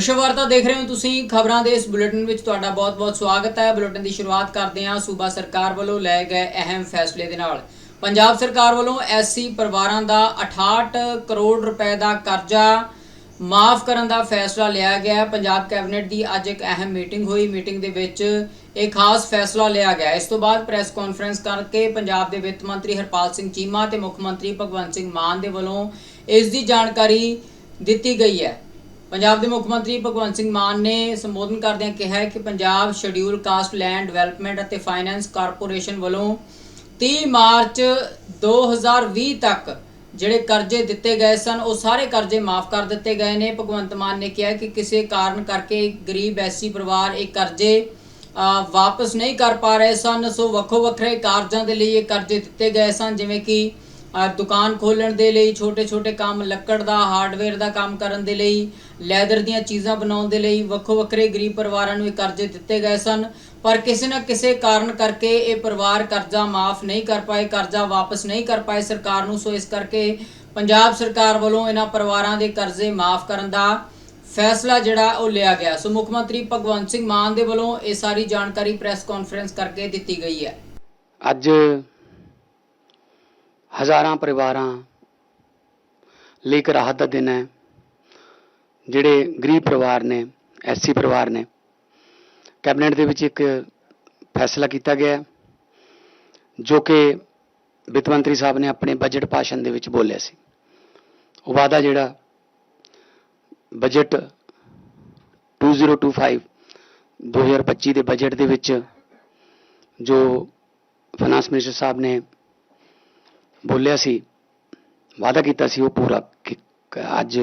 ਵਿਸ਼ਵ ਵਾਰਤਾ ਦੇਖ ਰਹੇ ਹੋ ਤੁਸੀਂ ਖਬਰਾਂ ਦੇ ਇਸ ਬੁਲੇਟਿਨ ਵਿੱਚ ਤੁਹਾਡਾ ਬਹੁਤ-ਬਹੁਤ ਸਵਾਗਤ ਹੈ। ਬੁਲੇਟਿਨ ਦੀ ਸ਼ੁਰੂਆਤ ਕਰਦੇ ਹਾਂ ਸੂਬਾ ਸਰਕਾਰ ਵੱਲੋਂ ਲਏ ਗਏ ਅਹਿਮ ਫੈਸਲੇ ਦੇ ਨਾਲ। ਪੰਜਾਬ ਸਰਕਾਰ ਵੱਲੋਂ ਐਸਸੀ ਪਰਿਵਾਰਾਂ ਦਾ 68 ਕਰੋੜ ਰੁਪਏ ਦਾ ਕਰਜ਼ਾ ਮਾਫ ਕਰਨ ਦਾ ਫੈਸਲਾ ਲਿਆ ਗਿਆ ਪੰਜਾਬ ਕੈਬਨਿਟ ਦੀ ਅੱਜ ਇੱਕ ਅਹਿਮ ਮੀਟਿੰਗ ਹੋਈ। ਮੀਟਿੰਗ ਦੇ ਵਿੱਚ ਇਹ ਖਾਸ ਫੈਸਲਾ ਲਿਆ ਗਿਆ ਇਸ ਤੋਂ ਬਾਅਦ ਪ੍ਰੈਸ ਕਾਨਫਰੰਸ ਕਰਕੇ ਪੰਜਾਬ ਦੇ ਵਿੱਤ ਮੰਤਰੀ ਹਰਪਾਲ ਸਿੰਘ ਚੀਮਾ ਤੇ ਮੁੱਖ ਮੰਤਰੀ ਭਗਵੰਤ ਸਿੰਘ ਮਾਨ ਦੇ ਵੱਲੋਂ ਇਸ ਦੀ ਜਾਣਕਾਰੀ ਦਿੱਤੀ ਗਈ ਹੈ। ਪੰਜਾਬ ਦੇ ਮੁੱਖ ਮੰਤਰੀ ਭਗਵੰਤ ਸਿੰਘ ਮਾਨ ਨੇ ਸੰਬੋਧਨ ਕਰਦਿਆਂ ਕਿਹਾ ਕਿ Punjab schedule caste land development ਅਤੇ ਫਾਈਨੈਂਸ ਕਾਰਪੋਰੇਸ਼ਨ ਵੱਲੋਂ 30 ਮਾਰਚ 2020 ਤੱਕ ਜਿਹੜੇ ਕਰਜ਼ੇ ਦਿੱਤੇ ਗਏ ਸਨ, ਉਹ ਸਾਰੇ ਕਰਜ਼ੇ ਮਾਫ ਕਰ ਦਿੱਤੇ ਗਏ ਨੇ। ਭਗਵੰਤ ਮਾਨ ਨੇ ਕਿਹਾ ਕਿ ਕਿਸੇ ਕਾਰਨ ਕਰਕੇ ਗਰੀਬ ਐਸੀ ਪਰਿਵਾਰ ਇਹ ਕਰਜ਼ੇ ਵਾਪਸ ਨਹੀਂ ਕਰ ਪਾ ਰਹੇ ਸਨ। ਸੋ ਵੱਖੋ ਵੱਖਰੇ ਕਾਰਜਾਂ ਦੇ ਲਈ ਇਹ ਕਰਜ਼ੇ ਦਿੱਤੇ ਗਏ ਸਨ, ਜਿਵੇਂ ਕਿ ਦੁਕਾਨ ਖੋਲਣ ਦੇ ਲਈ ਛੋਟੇ ਛੋਟੇ ਕੰਮ, ਲੱਕੜ ਦਾ, ਹਾਰਡਵੇਅਰ ਦਾ ਕੰਮ ਕਰਨ ਦੇ ਲਈ ਲੈਦਰ ਦੀਆਂ ਚੀਜ਼ਾਂ ਬਣਾਉਣ ਦੇ ਲਈ ਵੱਖੋ ਵੱਖਰੇ ਗਰੀਬ ਪਰਿਵਾਰਾਂ ਨੂੰ ਇਹ ਕਰਜ਼ੇ ਦਿੱਤੇ ਗਏ ਸਨ, ਪਰ ਕਿਸੇ ਨਾ ਕਿਸੇ ਕਾਰਨ ਕਰਕੇ ਇਹ ਪਰਿਵਾਰ ਕਰਜ਼ਾ ਮਾਫ ਨਹੀਂ ਕਰ ਪਾਏ, ਕਰਜ਼ਾ ਵਾਪਸ ਨਹੀਂ ਕਰ ਪਾਏ ਸਰਕਾਰ ਨੂੰ, ਸੋ ਇਸ ਕਰਕੇ ਪੰਜਾਬ ਸਰਕਾਰ ਵੱਲੋਂ ਇਹਨਾਂ ਪਰਿਵਾਰਾਂ ਦੇ ਕਰਜ਼ੇ ਮਾਫ ਕਰਨ ਦਾ ਫੈਸਲਾ ਜਿਹੜਾ ਉਹ ਲਿਆ ਗਿਆ। ਸੋ ਮੁੱਖ ਮੰਤਰੀ ਭਗਵੰਤ ਸਿੰਘ ਮਾਨ ਦੇ ਵੱਲੋਂ ਇਹ ਸਾਰੀ ਜਾਣਕਾਰੀ ਪ੍ਰੈਸ ਕਾਨਫਰੰਸ ਕਰਕੇ ਦਿੱਤੀ ਗਈ ਹੈ। ਅੱਜ ਹਜ਼ਾਰਾਂ ਪਰਿਵਾਰਾਂ ਲਈ ਇੱਕ ਰਾਹਤ ਦਾ ਦਿਨ ਹੈ। ਜਿਹੜੇ ਗਰੀਬ ਪਰਿਵਾਰ ਨੇ ਐਸਸੀ ਪਰਿਵਾਰ ਨੇ, ਕੈਬਨਿਟ ਦੇ ਵਿੱਚ ਇੱਕ ਫੈਸਲਾ ਕੀਤਾ ਗਿਆ ਜੋ ਕਿ ਵਿੱਤ ਮੰਤਰੀ ਸਾਹਿਬ ਨੇ ਆਪਣੇ ਬਜਟ ਭਾਸ਼ਣ ਦੇ ਵਿੱਚ ਬੋਲਿਆ ਸੀ। ਉਹ ਵਾਅਦਾ ਜਿਹੜਾ ਬਜਟ 2025 2025 ਦੇ ਬਜਟ ਦੇ ਵਿੱਚ ਜੋ ਫਾਈਨਾਂਸ ਮਿਨਿਸਟਰ ਸਾਹਿਬ ਨੇ ਬੋਲਿਆ ਸੀ, ਵਾਅਦਾ ਕੀਤਾ ਸੀ ਉਹ ਪੂਰਾ ਕਿ- ਅੱਜ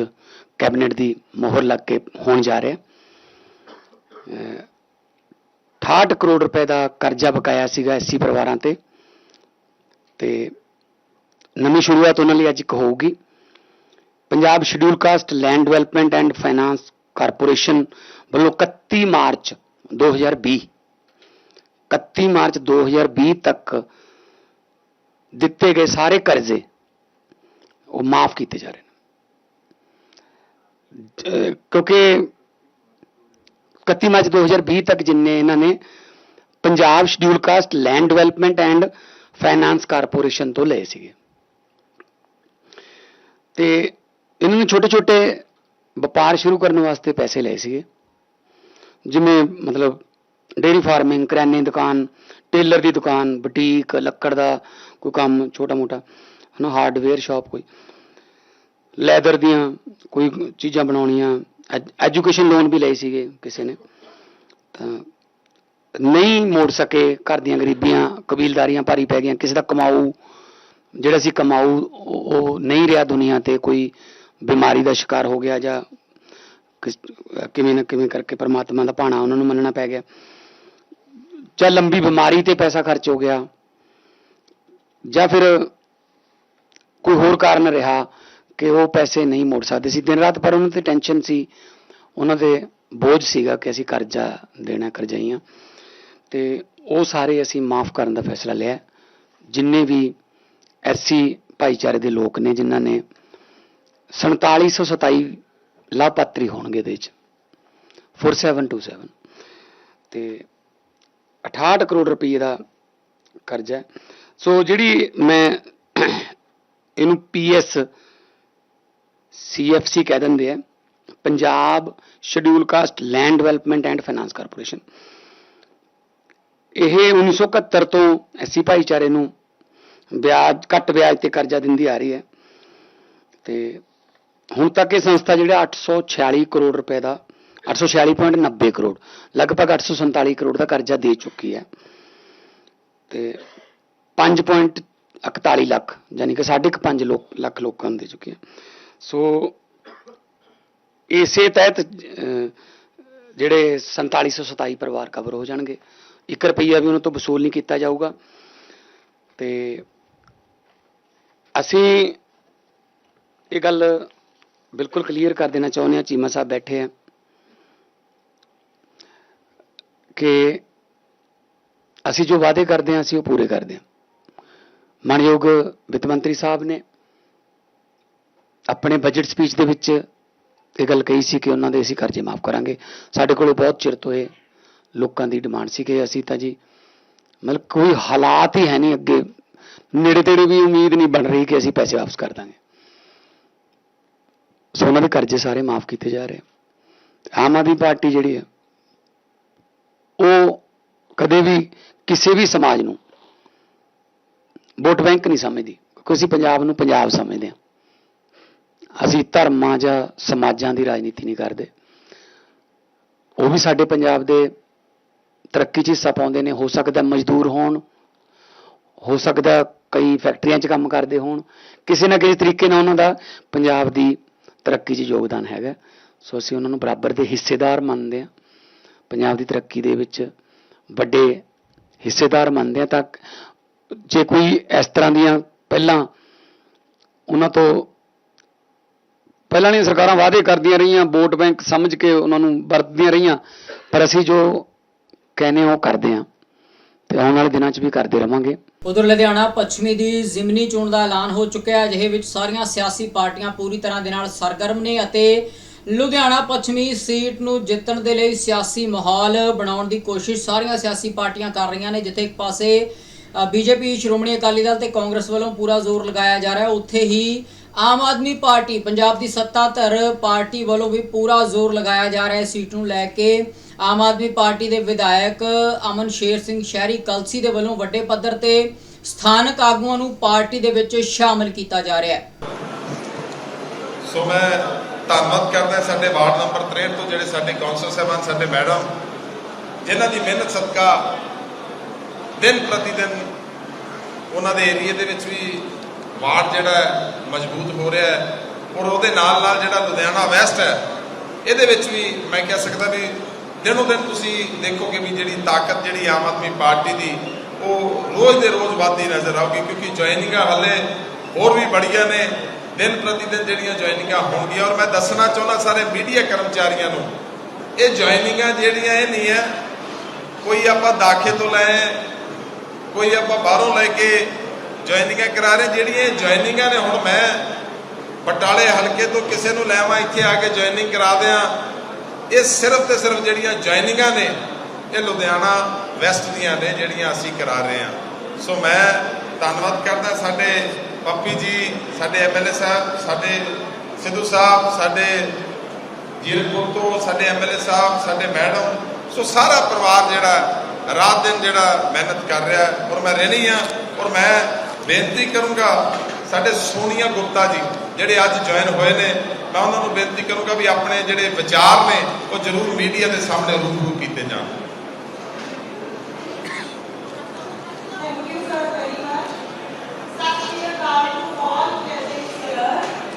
ਕੈਬਨਿਟ ਦੀ ਮੋਹਰ ਲੱਗ ਕੇ ਹੋਣ ਜਾ ਰਿਹਾ। ਹੈ। 68 ਕਰੋੜ ਰੁਪਏ ਦਾ ਕਰਜ਼ਾ ਬਕਾਇਆ ਸੀਗਾ ਐਸਸੀ ਪਰਿਵਾਰਾਂ ਤੇ। ਤੇ ਨਵੀਂ ਸ਼ੁਰੂਆਤ ਉਹਨਾਂ ਲਈ ਅੱਜ ਇੱਕ ਹੋਊਗੀ। Punjab schedule caste land development and finance corporation ਵੱਲੋਂ 31 ਮਾਰਚ 2020 31 ਮਾਰਚ 2020 ਤੱਕ ਦਿੱਤੇ ਗਏ ਸਾਰੇ ਕਰਜ਼ੇ ਉਹ ਮਾਫ ਕੀਤੇ ਜਾ ਰਹੇ ਨੇ। ਕਿਉਂਕਿ 31 ਮਾਰਚ 2020 ਤੱਕ ਜਿੰਨੇ ਇਹਨਾਂ ਨੇ Punjab schedule caste land development and finance corporation ਤੋਂ ਲਏ ਸੀਗੇ। ਤੇ ਇਹਨਾਂ ਨੇ ਛੋਟੇ ਛੋਟੇ ਵਪਾਰ ਸ਼ੁਰੂ ਕਰਨ ਵਾਸਤੇ ਪੈਸੇ ਲਏ ਸੀਗੇ। ਜਿਵੇਂ ਮਤਲਬ ਡੇਰੀ ਫਾਰਮਿੰਗ, ਕਰਿਆਨੇ ਦੀ ਦੁਕਾਨ, ਟੇਲਰ ਦੀ ਦੁਕਾਨ, ਬੁਟੀਕ, ਲੱਕੜ ਦਾ ਕੋਈ ਕੰਮ ਛੋਟਾ ਮੋਟਾ ਹਨਾ ਹਾਰਡਵੇਅਰ ਸ਼ਾਪ ਕੋਈ। ਲੈਦਰ ਦੀਆਂ ਕੋਈ ਚੀਜ਼ਾਂ ਬਣਾਉਣੀਆਂ ਐਜੂਕੇਸ਼ਨ ਲੋਨ ਵੀ ਲਏ ਸੀਗੇ ਕਿਸੇ ਨੇ। ਤਾਂ ਨਹੀਂ ਮੋੜ ਸਕੇ ਘਰ ਦੀਆਂ ਗਰੀਬੀਆਂ, ਕਬੀਲਦਾਰੀਆਂ ਭਾਰੀ ਪੈ ਗਈਆਂ, ਕਿਸੇ ਦਾ ਕਮਾਊ, ਜਿਹੜਾ ਸੀ ਕਮਾਊ ਉਹ ਨਹੀਂ ਰਿਹਾ ਦੁਨੀਆ ਤੇ ਕੋਈ ਬਿਮਾਰੀ ਦਾ ਸ਼ਿਕਾਰ ਹੋ ਗਿਆ ਜਾਂ ਕਿਸ- ਕਿਵੇਂ ਨਾ ਕਿਵੇਂ ਕਰਕੇ ਪਰਮਾਤਮਾ ਦਾ ਭਾਣਾ ਉਹਨਾਂ ਨੂੰ ਮੰਨਣਾ ਪੈ ਗਿਆ। ਜਾਂ ਲੰਬੀ ਬਿਮਾਰੀ ਤੇ ਪੈਸਾ ਖਰਚ ਹੋ ਗਿਆ। ਜਾਂ ਫਿਰ ਕੋਈ ਹੋਰ ਕਾਰਨ ਰਿਹਾ। ਕਿ ਉਹ ਪੈਸੇ ਨਹੀਂ ਮੋੜ ਸਕਦੇ ਸੀ। ਦਿਨ ਰਾਤ ਪਰ ਉਹਨਾਂ ਤੇ ਟੈਨਸ਼ਨ ਸੀ। ਉਹਨਾਂ ਦੇ ਬੋਝ ਸੀਗਾ ਕਿ ਅਸੀਂ ਕਰਜ਼ਾ ਦੇਣਾ, ਕਰਜ਼ਾਈਆਂ। ਤੇ ਉਹ ਸਾਰੇ ਅਸੀਂ ਮਾਫ ਕਰਨ ਦਾ ਫੈਸਲਾ ਲਿਆ। ਜਿੰਨੇ ਵੀ ਐਸਸੀ ਭਾਈਚਾਰੇ ਦੇ ਲੋਕ ਨੇ, ਜਿਨ੍ਹਾਂ ਨੇ 4727 ਲਾਭਪਾਤਰੀ ਹੋਣਗੇ ਇਹਦੇ ਵਿੱਚ। 4727 ਤੇ 68 ਕਰੋੜ ਰੁਪਏ ਦਾ ਕਰਜ਼ਾ। ਸੋ ਜਿਹੜੀ ਮੈਂ ਇਹਨੂੰ ਪੀਐਸ ਸੀਐਫਸੀ ਕਹਿ ਦਿੰਦੇ ਆ, Punjab schedule caste land development and finance corporation ਇਹ 1971 ਤੋਂ ਐਸੀ ਭਾਈਚਾਰੇ ਨੂੰ ਵਿਆਜ, ਘੱਟ ਵਿਆਜ ਤੇ ਕਰਜ਼ਾ ਦਿੰਦੀ ਆ ਰਹੀ ਹੈ। ਤੇ ਹੁਣ ਤੱਕ ਇਹ ਸੰਸਥਾ ਜਿਹੜਾ 846 ਕਰੋੜ ਰੁਪਏ ਦਾ 846.90 ਕਰੋੜ, ਲਗਭਗ 847 ਕਰੋੜ ਦਾ ਕਰਜ਼ਾ ਦੇ ਚੁੱਕੀ ਹੈ। ਤੇ 5.41 ਲੱਖ ਯਾਨੀ ਕਿ 5.5 ਲੋਕ, ਲੱਖ ਲੋਕਾਂ ਨੂੰ ਦੇ ਚੁੱਕੀ ਹੈ। ਸੋ ਇਸੇ ਤਹਿਤ ਅਹ, ਜਿਹੜੇ 4727 ਪਰਿਵਾਰ ਕਵਰ ਹੋ ਜਾਣਗੇ। 1 ਰੁਪਈਆ ਵੀ ਉਹਨਾਂ ਤੋਂ ਵਸੂਲ ਨਹੀਂ ਕੀਤਾ ਜਾਊਗਾ। ਤੇ ਅਸੀਂ ਇਹ ਗੱਲ ਬਿਲਕੁਲ ਕਲੀਅਰ ਕਰ ਦੇਣਾ ਚਾਹੁੰਦੇ ਹਾਂ ਚੀਮਾ ਸਾਹਿਬ ਬੈਠੇ ਆ ਕਿ ਅਸੀਂ ਜੋ ਵਾਅਦੇ ਕਰਦੇ ਹਾਂ ਅਸੀਂ ਉਹ ਪੂਰੇ ਕਰਦੇ ਹਾਂ। ਮਾਨਯੋਗ ਵਿੱਤ ਮੰਤਰੀ ਸਾਹਿਬ ਨੇ ਆਪਣੇ ਬਜਟ ਸਪੀਚ ਦੇ ਵਿੱਚ ਇਹ ਗੱਲ ਕਹੀ ਸੀ ਕਿ ਉਹਨਾਂ ਦੇ ਅਸੀਂ ਕਰਜ਼ੇ ਮਾਫ ਕਰਾਂਗੇ। ਸਾਡੇ ਕੋਲੇ ਬਹੁਤ ਚਿਰ ਤੋਂ ਇਹ ਲੋਕਾਂ ਦੀ ਡਿਮਾਂਡ ਸੀ ਕਿ ਅਸੀਂ ਤਾਂ ਜੀ ਮਤਲਬ ਕੋਈ ਹਾਲਾਤ ਹੀ ਹੈ ਨਹੀਂ ਅੱਗੇ। ਨੇੜੇ ਤੇੜੇ ਵੀ ਉਮੀਦ ਨਹੀਂ ਬਣ ਰਹੀ ਕਿ ਅਸੀਂ ਪੈਸੇ ਵਾਪਸ ਕਰ ਦਾਂਗੇ। ਸੋ ਉਹਨਾਂ ਦੇ ਕਰਜ਼ੇ ਸਾਰੇ ਮਾਫ ਕੀਤੇ ਜਾ ਰਹੇ। ਆਮ ਆਦਮੀ ਪਾਰਟੀ ਜਿਹੜੀ ਹੈ, ਉਹ ਕਦੇ ਵੀ ਕਿਸੇ ਵੀ ਸਮਾਜ ਨੂੰ ਵੋਟ ਬੈਂਕ ਨਹੀਂ ਸਮਝਦੀ। ਕਿਉਂਕਿ ਅਸੀਂ ਪੰਜਾਬ ਨੂੰ ਪੰਜਾਬ ਸਮਝਦੇ ਹਾਂ। ਅਸੀਂ ਧਰਮਾਂ ਜਾਂ ਸਮਾਜਾਂ ਦੀ ਰਾਜਨੀਤੀ ਨਹੀਂ ਕਰਦੇ। ਉਹ ਵੀ ਸਾਡੇ ਪੰਜਾਬ ਦੇ ਤਰੱਕੀ 'ਚ ਹਿੱਸਾ ਪਾਉਂਦੇ ਨੇ। ਹੋ ਸਕਦਾ ਮਜ਼ਦੂਰ ਹੋਣ, ਹੋ ਸਕਦਾ ਕਈ ਫੈਕਟਰੀਆਂ 'ਚ ਕੰਮ ਕਰਦੇ ਹੋਣ। ਕਿਸੇ ਨਾ ਕਿਸੇ ਤਰੀਕੇ ਨਾਲ ਉਹਨਾਂ ਦਾ ਪੰਜਾਬ ਦੀ ਤਰੱਕੀ 'ਚ ਯੋਗਦਾਨ ਹੈਗਾ। ਸੋ ਅਸੀਂ ਉਹਨਾਂ ਨੂੰ ਬਰਾਬਰ ਦੇ ਹਿੱਸੇਦਾਰ ਮੰਨਦੇ ਹਾਂ। ਪੰਜਾਬ ਦੀ ਤਰੱਕੀ ਦੇ ਵਿੱਚ ਵੱਡੇ ਹਿੱਸੇਦਾਰ ਮੰਨਦੇ ਹਾਂ ਤਾਂ ਜੇ ਕੋਈ ਇਸ ਤਰ੍ਹਾਂ ਦੀਆਂ ਪਹਿਲਾਂ ਉਹਨਾਂ ਤੋਂ ਪਹਿਲਾਂ ਵਾਲੀਆਂ ਸਰਕਾਰਾਂ ਵਾਅਦੇ ਕਰਦੀਆਂ ਰਹੀਆਂ, ਵੋਟ ਬੈਂਕ ਸਮਝ ਕੇ ਉਹਨਾਂ ਨੂੰ ਵਰਤਦੀਆਂ ਰਹੀਆਂ, ਪਰ ਅਸੀਂ ਜੋ ਕਹਿੰਦੇ ਉਹ ਕਰਦੇ ਹਾਂ। ਤੇ ਆਉਣ ਵਾਲੇ ਦਿਨਾਂ 'ਚ ਵੀ ਕਰਦੇ ਰਵਾਂਗੇ। ਉਧਰ ਲੁਧਿਆਣਾ, ਪੱਛਮੀ ਦੀ ਜ਼ਿਮਨੀ ਚੋਣ ਦਾ ਐਲਾਨ ਹੋ ਚੁੱਕਿਆ ਹੈ, ਜਿਹੇ ਵਿੱਚ ਸਾਰੀਆਂ ਸਿਆਸੀ ਪਾਰਟੀਆਂ ਪੂਰੀ ਤਰ੍ਹਾਂ ਦੇ ਨਾਲ ਸਰਗਰਮ ਨੇ ਅਤੇ ਲੁਧਿਆਣਾ ਪੱਛਮੀ ਸੀਟ ਨੂੰ ਜਿੱਤਣ ਦੇ ਲਈ ਸਿਆਸੀ ਮਾਹੌਲ ਬਣਾਉਣ ਦੀ ਕੋਸ਼ਿਸ਼ ਸਾਰੀਆਂ ਸਿਆਸੀ ਪਾਰਟੀਆਂ ਕਰ ਰਹੀਆਂ ਨੇ, ਜਿੱਥੇ ਇੱਕ ਪਾਸੇ ਬੀਜੇਪੀ, ਸ਼੍ਰੋਮਣੀ ਅਕਾਲੀ ਦਲ ਤੇ ਕਾਂਗਰਸ ਵੱਲੋਂ ਪੂਰਾ ਜ਼ੋਰ ਲਗਾਇਆ ਜਾ ਰਿਹਾ ਹੈ, ਉੱਥੇ ਹੀ ਆਮ ਆਦਮੀ ਪਾਰਟੀ, ਪੰਜਾਬ ਦੀ ਸੱਤਾਧਰ ਪਾਰਟੀ ਵੱਲੋਂ ਵੀ ਪੂਰਾ ਜ਼ੋਰ ਲਗਾਇਆ ਜਾ ਰਿਹਾ ਹੈ ਸੀਟ ਨੂੰ ਲੈ ਕੇ। ਆਮ ਆਦਮੀ ਪਾਰਟੀ ਦੇ ਵਿਧਾਇਕ ਅਮਨ ਸ਼ੇਰ ਸਿੰਘ ਸ਼ਹਿਰੀ ਕਲਸੀ ਦੇ ਵੱਲੋਂ ਵੱਡੇ ਪੱਧਰ ਤੇ ਸਥਾਨਕ ਆਗੂਆਂ ਨੂੰ ਪਾਰਟੀ ਦੇ ਵਿੱਚ ਸ਼ਾਮਲ ਕੀਤਾ ਜਾ ਰਿਹਾ ਹੈ। ਸੋ ਮੈਂ ਧੰਨਵਾਦ ਕਰਦਾ ਸਾਡੇ ਵਾਰਡ ਨੰਬਰ 63 ਤੋਂ ਜਿਹੜੇ ਸਾਡੇ ਕੌਂਸਲ ਸਾਹਿਬਾਨ, ਸਾਡੇ ਮੈਡਮ, ਜਿਨ੍ਹਾਂ ਦੀ ਮਿਹਨਤ, ਸਦਕਾ ਦਿਨ ਪ੍ਰਤੀ ਦਿਨ ਉਹਨਾਂ ਦੇ ਏਰੀਏ ਦੇ ਵਿੱਚ ਵੀ ਵਾਰਡ ਜਿਹੜਾ ਮਜ਼ਬੂਤ ਹੋ ਰਿਹਾ ਹੈ ਔਰ ਉਹਦੇ ਨਾਲ ਨਾਲ ਜਿਹੜਾ ਲੁਧਿਆਣਾ ਵੈਸਟ ਹੈ, ਇਹਦੇ ਵਿੱਚ ਵੀ ਮੈਂ ਕਹਿ ਸਕਦਾ ਵੀ ਦਿਨੋਂ ਦਿਨ ਤੁਸੀਂ ਦੇਖੋਗੇ ਵੀ ਜਿਹੜੀ ਤਾਕਤ ਜਿਹੜੀ ਆਮ ਆਦਮੀ ਪਾਰਟੀ ਦੀ, ਉਹ ਰੋਜ਼ ਦੇ ਰੋਜ਼ ਵੱਧਦੀ ਨਜ਼ਰ ਆਊਗੀ ਕਿਉਂਕਿ ਜੁਆਇਨਿੰਗਾਂ ਹੱਲੇ ਹੋਰ ਵੀ ਬੜੀਆਂ ਨੇ, ਦਿਨ ਪ੍ਰਤੀ ਦਿਨ ਜਿਹੜੀਆਂ ਜੁਆਇਨਿੰਗਾਂ ਹੋਣਗੀਆਂ। ਔਰ ਮੈਂ ਦੱਸਣਾ ਚਾਹੁੰਦਾ ਸਾਰੇ ਮੀਡੀਆ ਕਰਮਚਾਰੀਆਂ ਨੂੰ, ਇਹ ਜੁਆਇਨਿੰਗਾਂ ਜਿਹੜੀਆਂ ਇਹ ਨਹੀਂ ਹੈ, ਕੋਈ ਆਪਾਂ ਦਾਖੇ ਤੋਂ ਲਏ, ਕੋਈ ਆਪਾਂ ਬਾਹਰੋਂ ਲੈ ਕੇ ਜੁਆਇਨਿੰਗਾਂ ਕਰਾ ਰਹੇ, ਜਿਹੜੀਆਂ ਇਹ ਜੁਆਇਨਿੰਗਾਂ ਨੇ, ਹੁਣ ਮੈਂ ਬਟਾਲੇ ਹਲਕੇ ਤੋਂ ਕਿਸੇ ਨੂੰ ਲੈਵਾਂ ਇੱਥੇ ਆ ਕੇ ਜੁਆਇਨਿੰਗ ਕਰਾ ਦਿਆਂ। ਇਹ ਸਿਰਫ ਤੇ ਸਿਰਫ ਜਿਹੜੀਆਂ ਜੁਆਇਨਿੰਗਾਂ ਨੇ, ਇਹ ਲੁਧਿਆਣਾ ਵੈਸਟ ਦੀਆਂ ਨੇ, ਜਿਹੜੀਆਂ ਅਸੀਂ ਕਰਾ ਰਹੇ ਹਾਂ। ਸੋ ਮੈਂ ਧੰਨਵਾਦ ਕਰਦਾ ਸਾਡੇ ਪੱਪੀ ਜੀ, ਸਾਡੇ ਐਮਐਲਏ ਸਾਹਿਬ, ਸਾਡੇ ਸਿੱਧੂ ਸਾਹਿਬ, ਸਾਡੇ ਜੀਰਕਪੁਰ ਤੋਂ, ਸਾਡੇ ਐਮਐਲਏ ਸਾਹਿਬ, ਸਾਡੇ ਮੈਡਮ, ਸੋ ਸਾਰਾ ਪਰਿਵਾਰ ਜਿਹੜਾ ਰਾਤ ਦਿਨ ਜਿਹੜਾ ਮਿਹਨਤ ਕਰ ਰਿਹਾ ਔਰ ਮੈਂ ਰਹਿਣੀ ਆ ਔਰ ਮੈਂ ਬੇਨਤੀ ਕਰੂੰਗਾ, ਸਾਡੇ ਸੋਨੀਆ ਗੁਪਤਾ ਜੀ, ਜਿਹੜੇ ਅੱਜ ਜੁਆਇਨ ਹੋਏ ਨੇ, ਮੈਂ ਉਹਨਾਂ ਨੂੰ ਬੇਨਤੀ ਕਰੂੰਗਾ ਵੀ ਆਪਣੇ ਜਿਹੜੇ ਵਿਚਾਰ ਨੇ, ਉਹ ਜ਼ਰੂਰ ਮੀਡੀਆ ਦੇ ਸਾਹਮਣੇ ਰੂਬਰੂ ਕੀਤੇ ਜਾਣ Thank you sir very much. ਸਤਿ ਸ਼੍ਰੀ ਅਕਾਲ to all present here.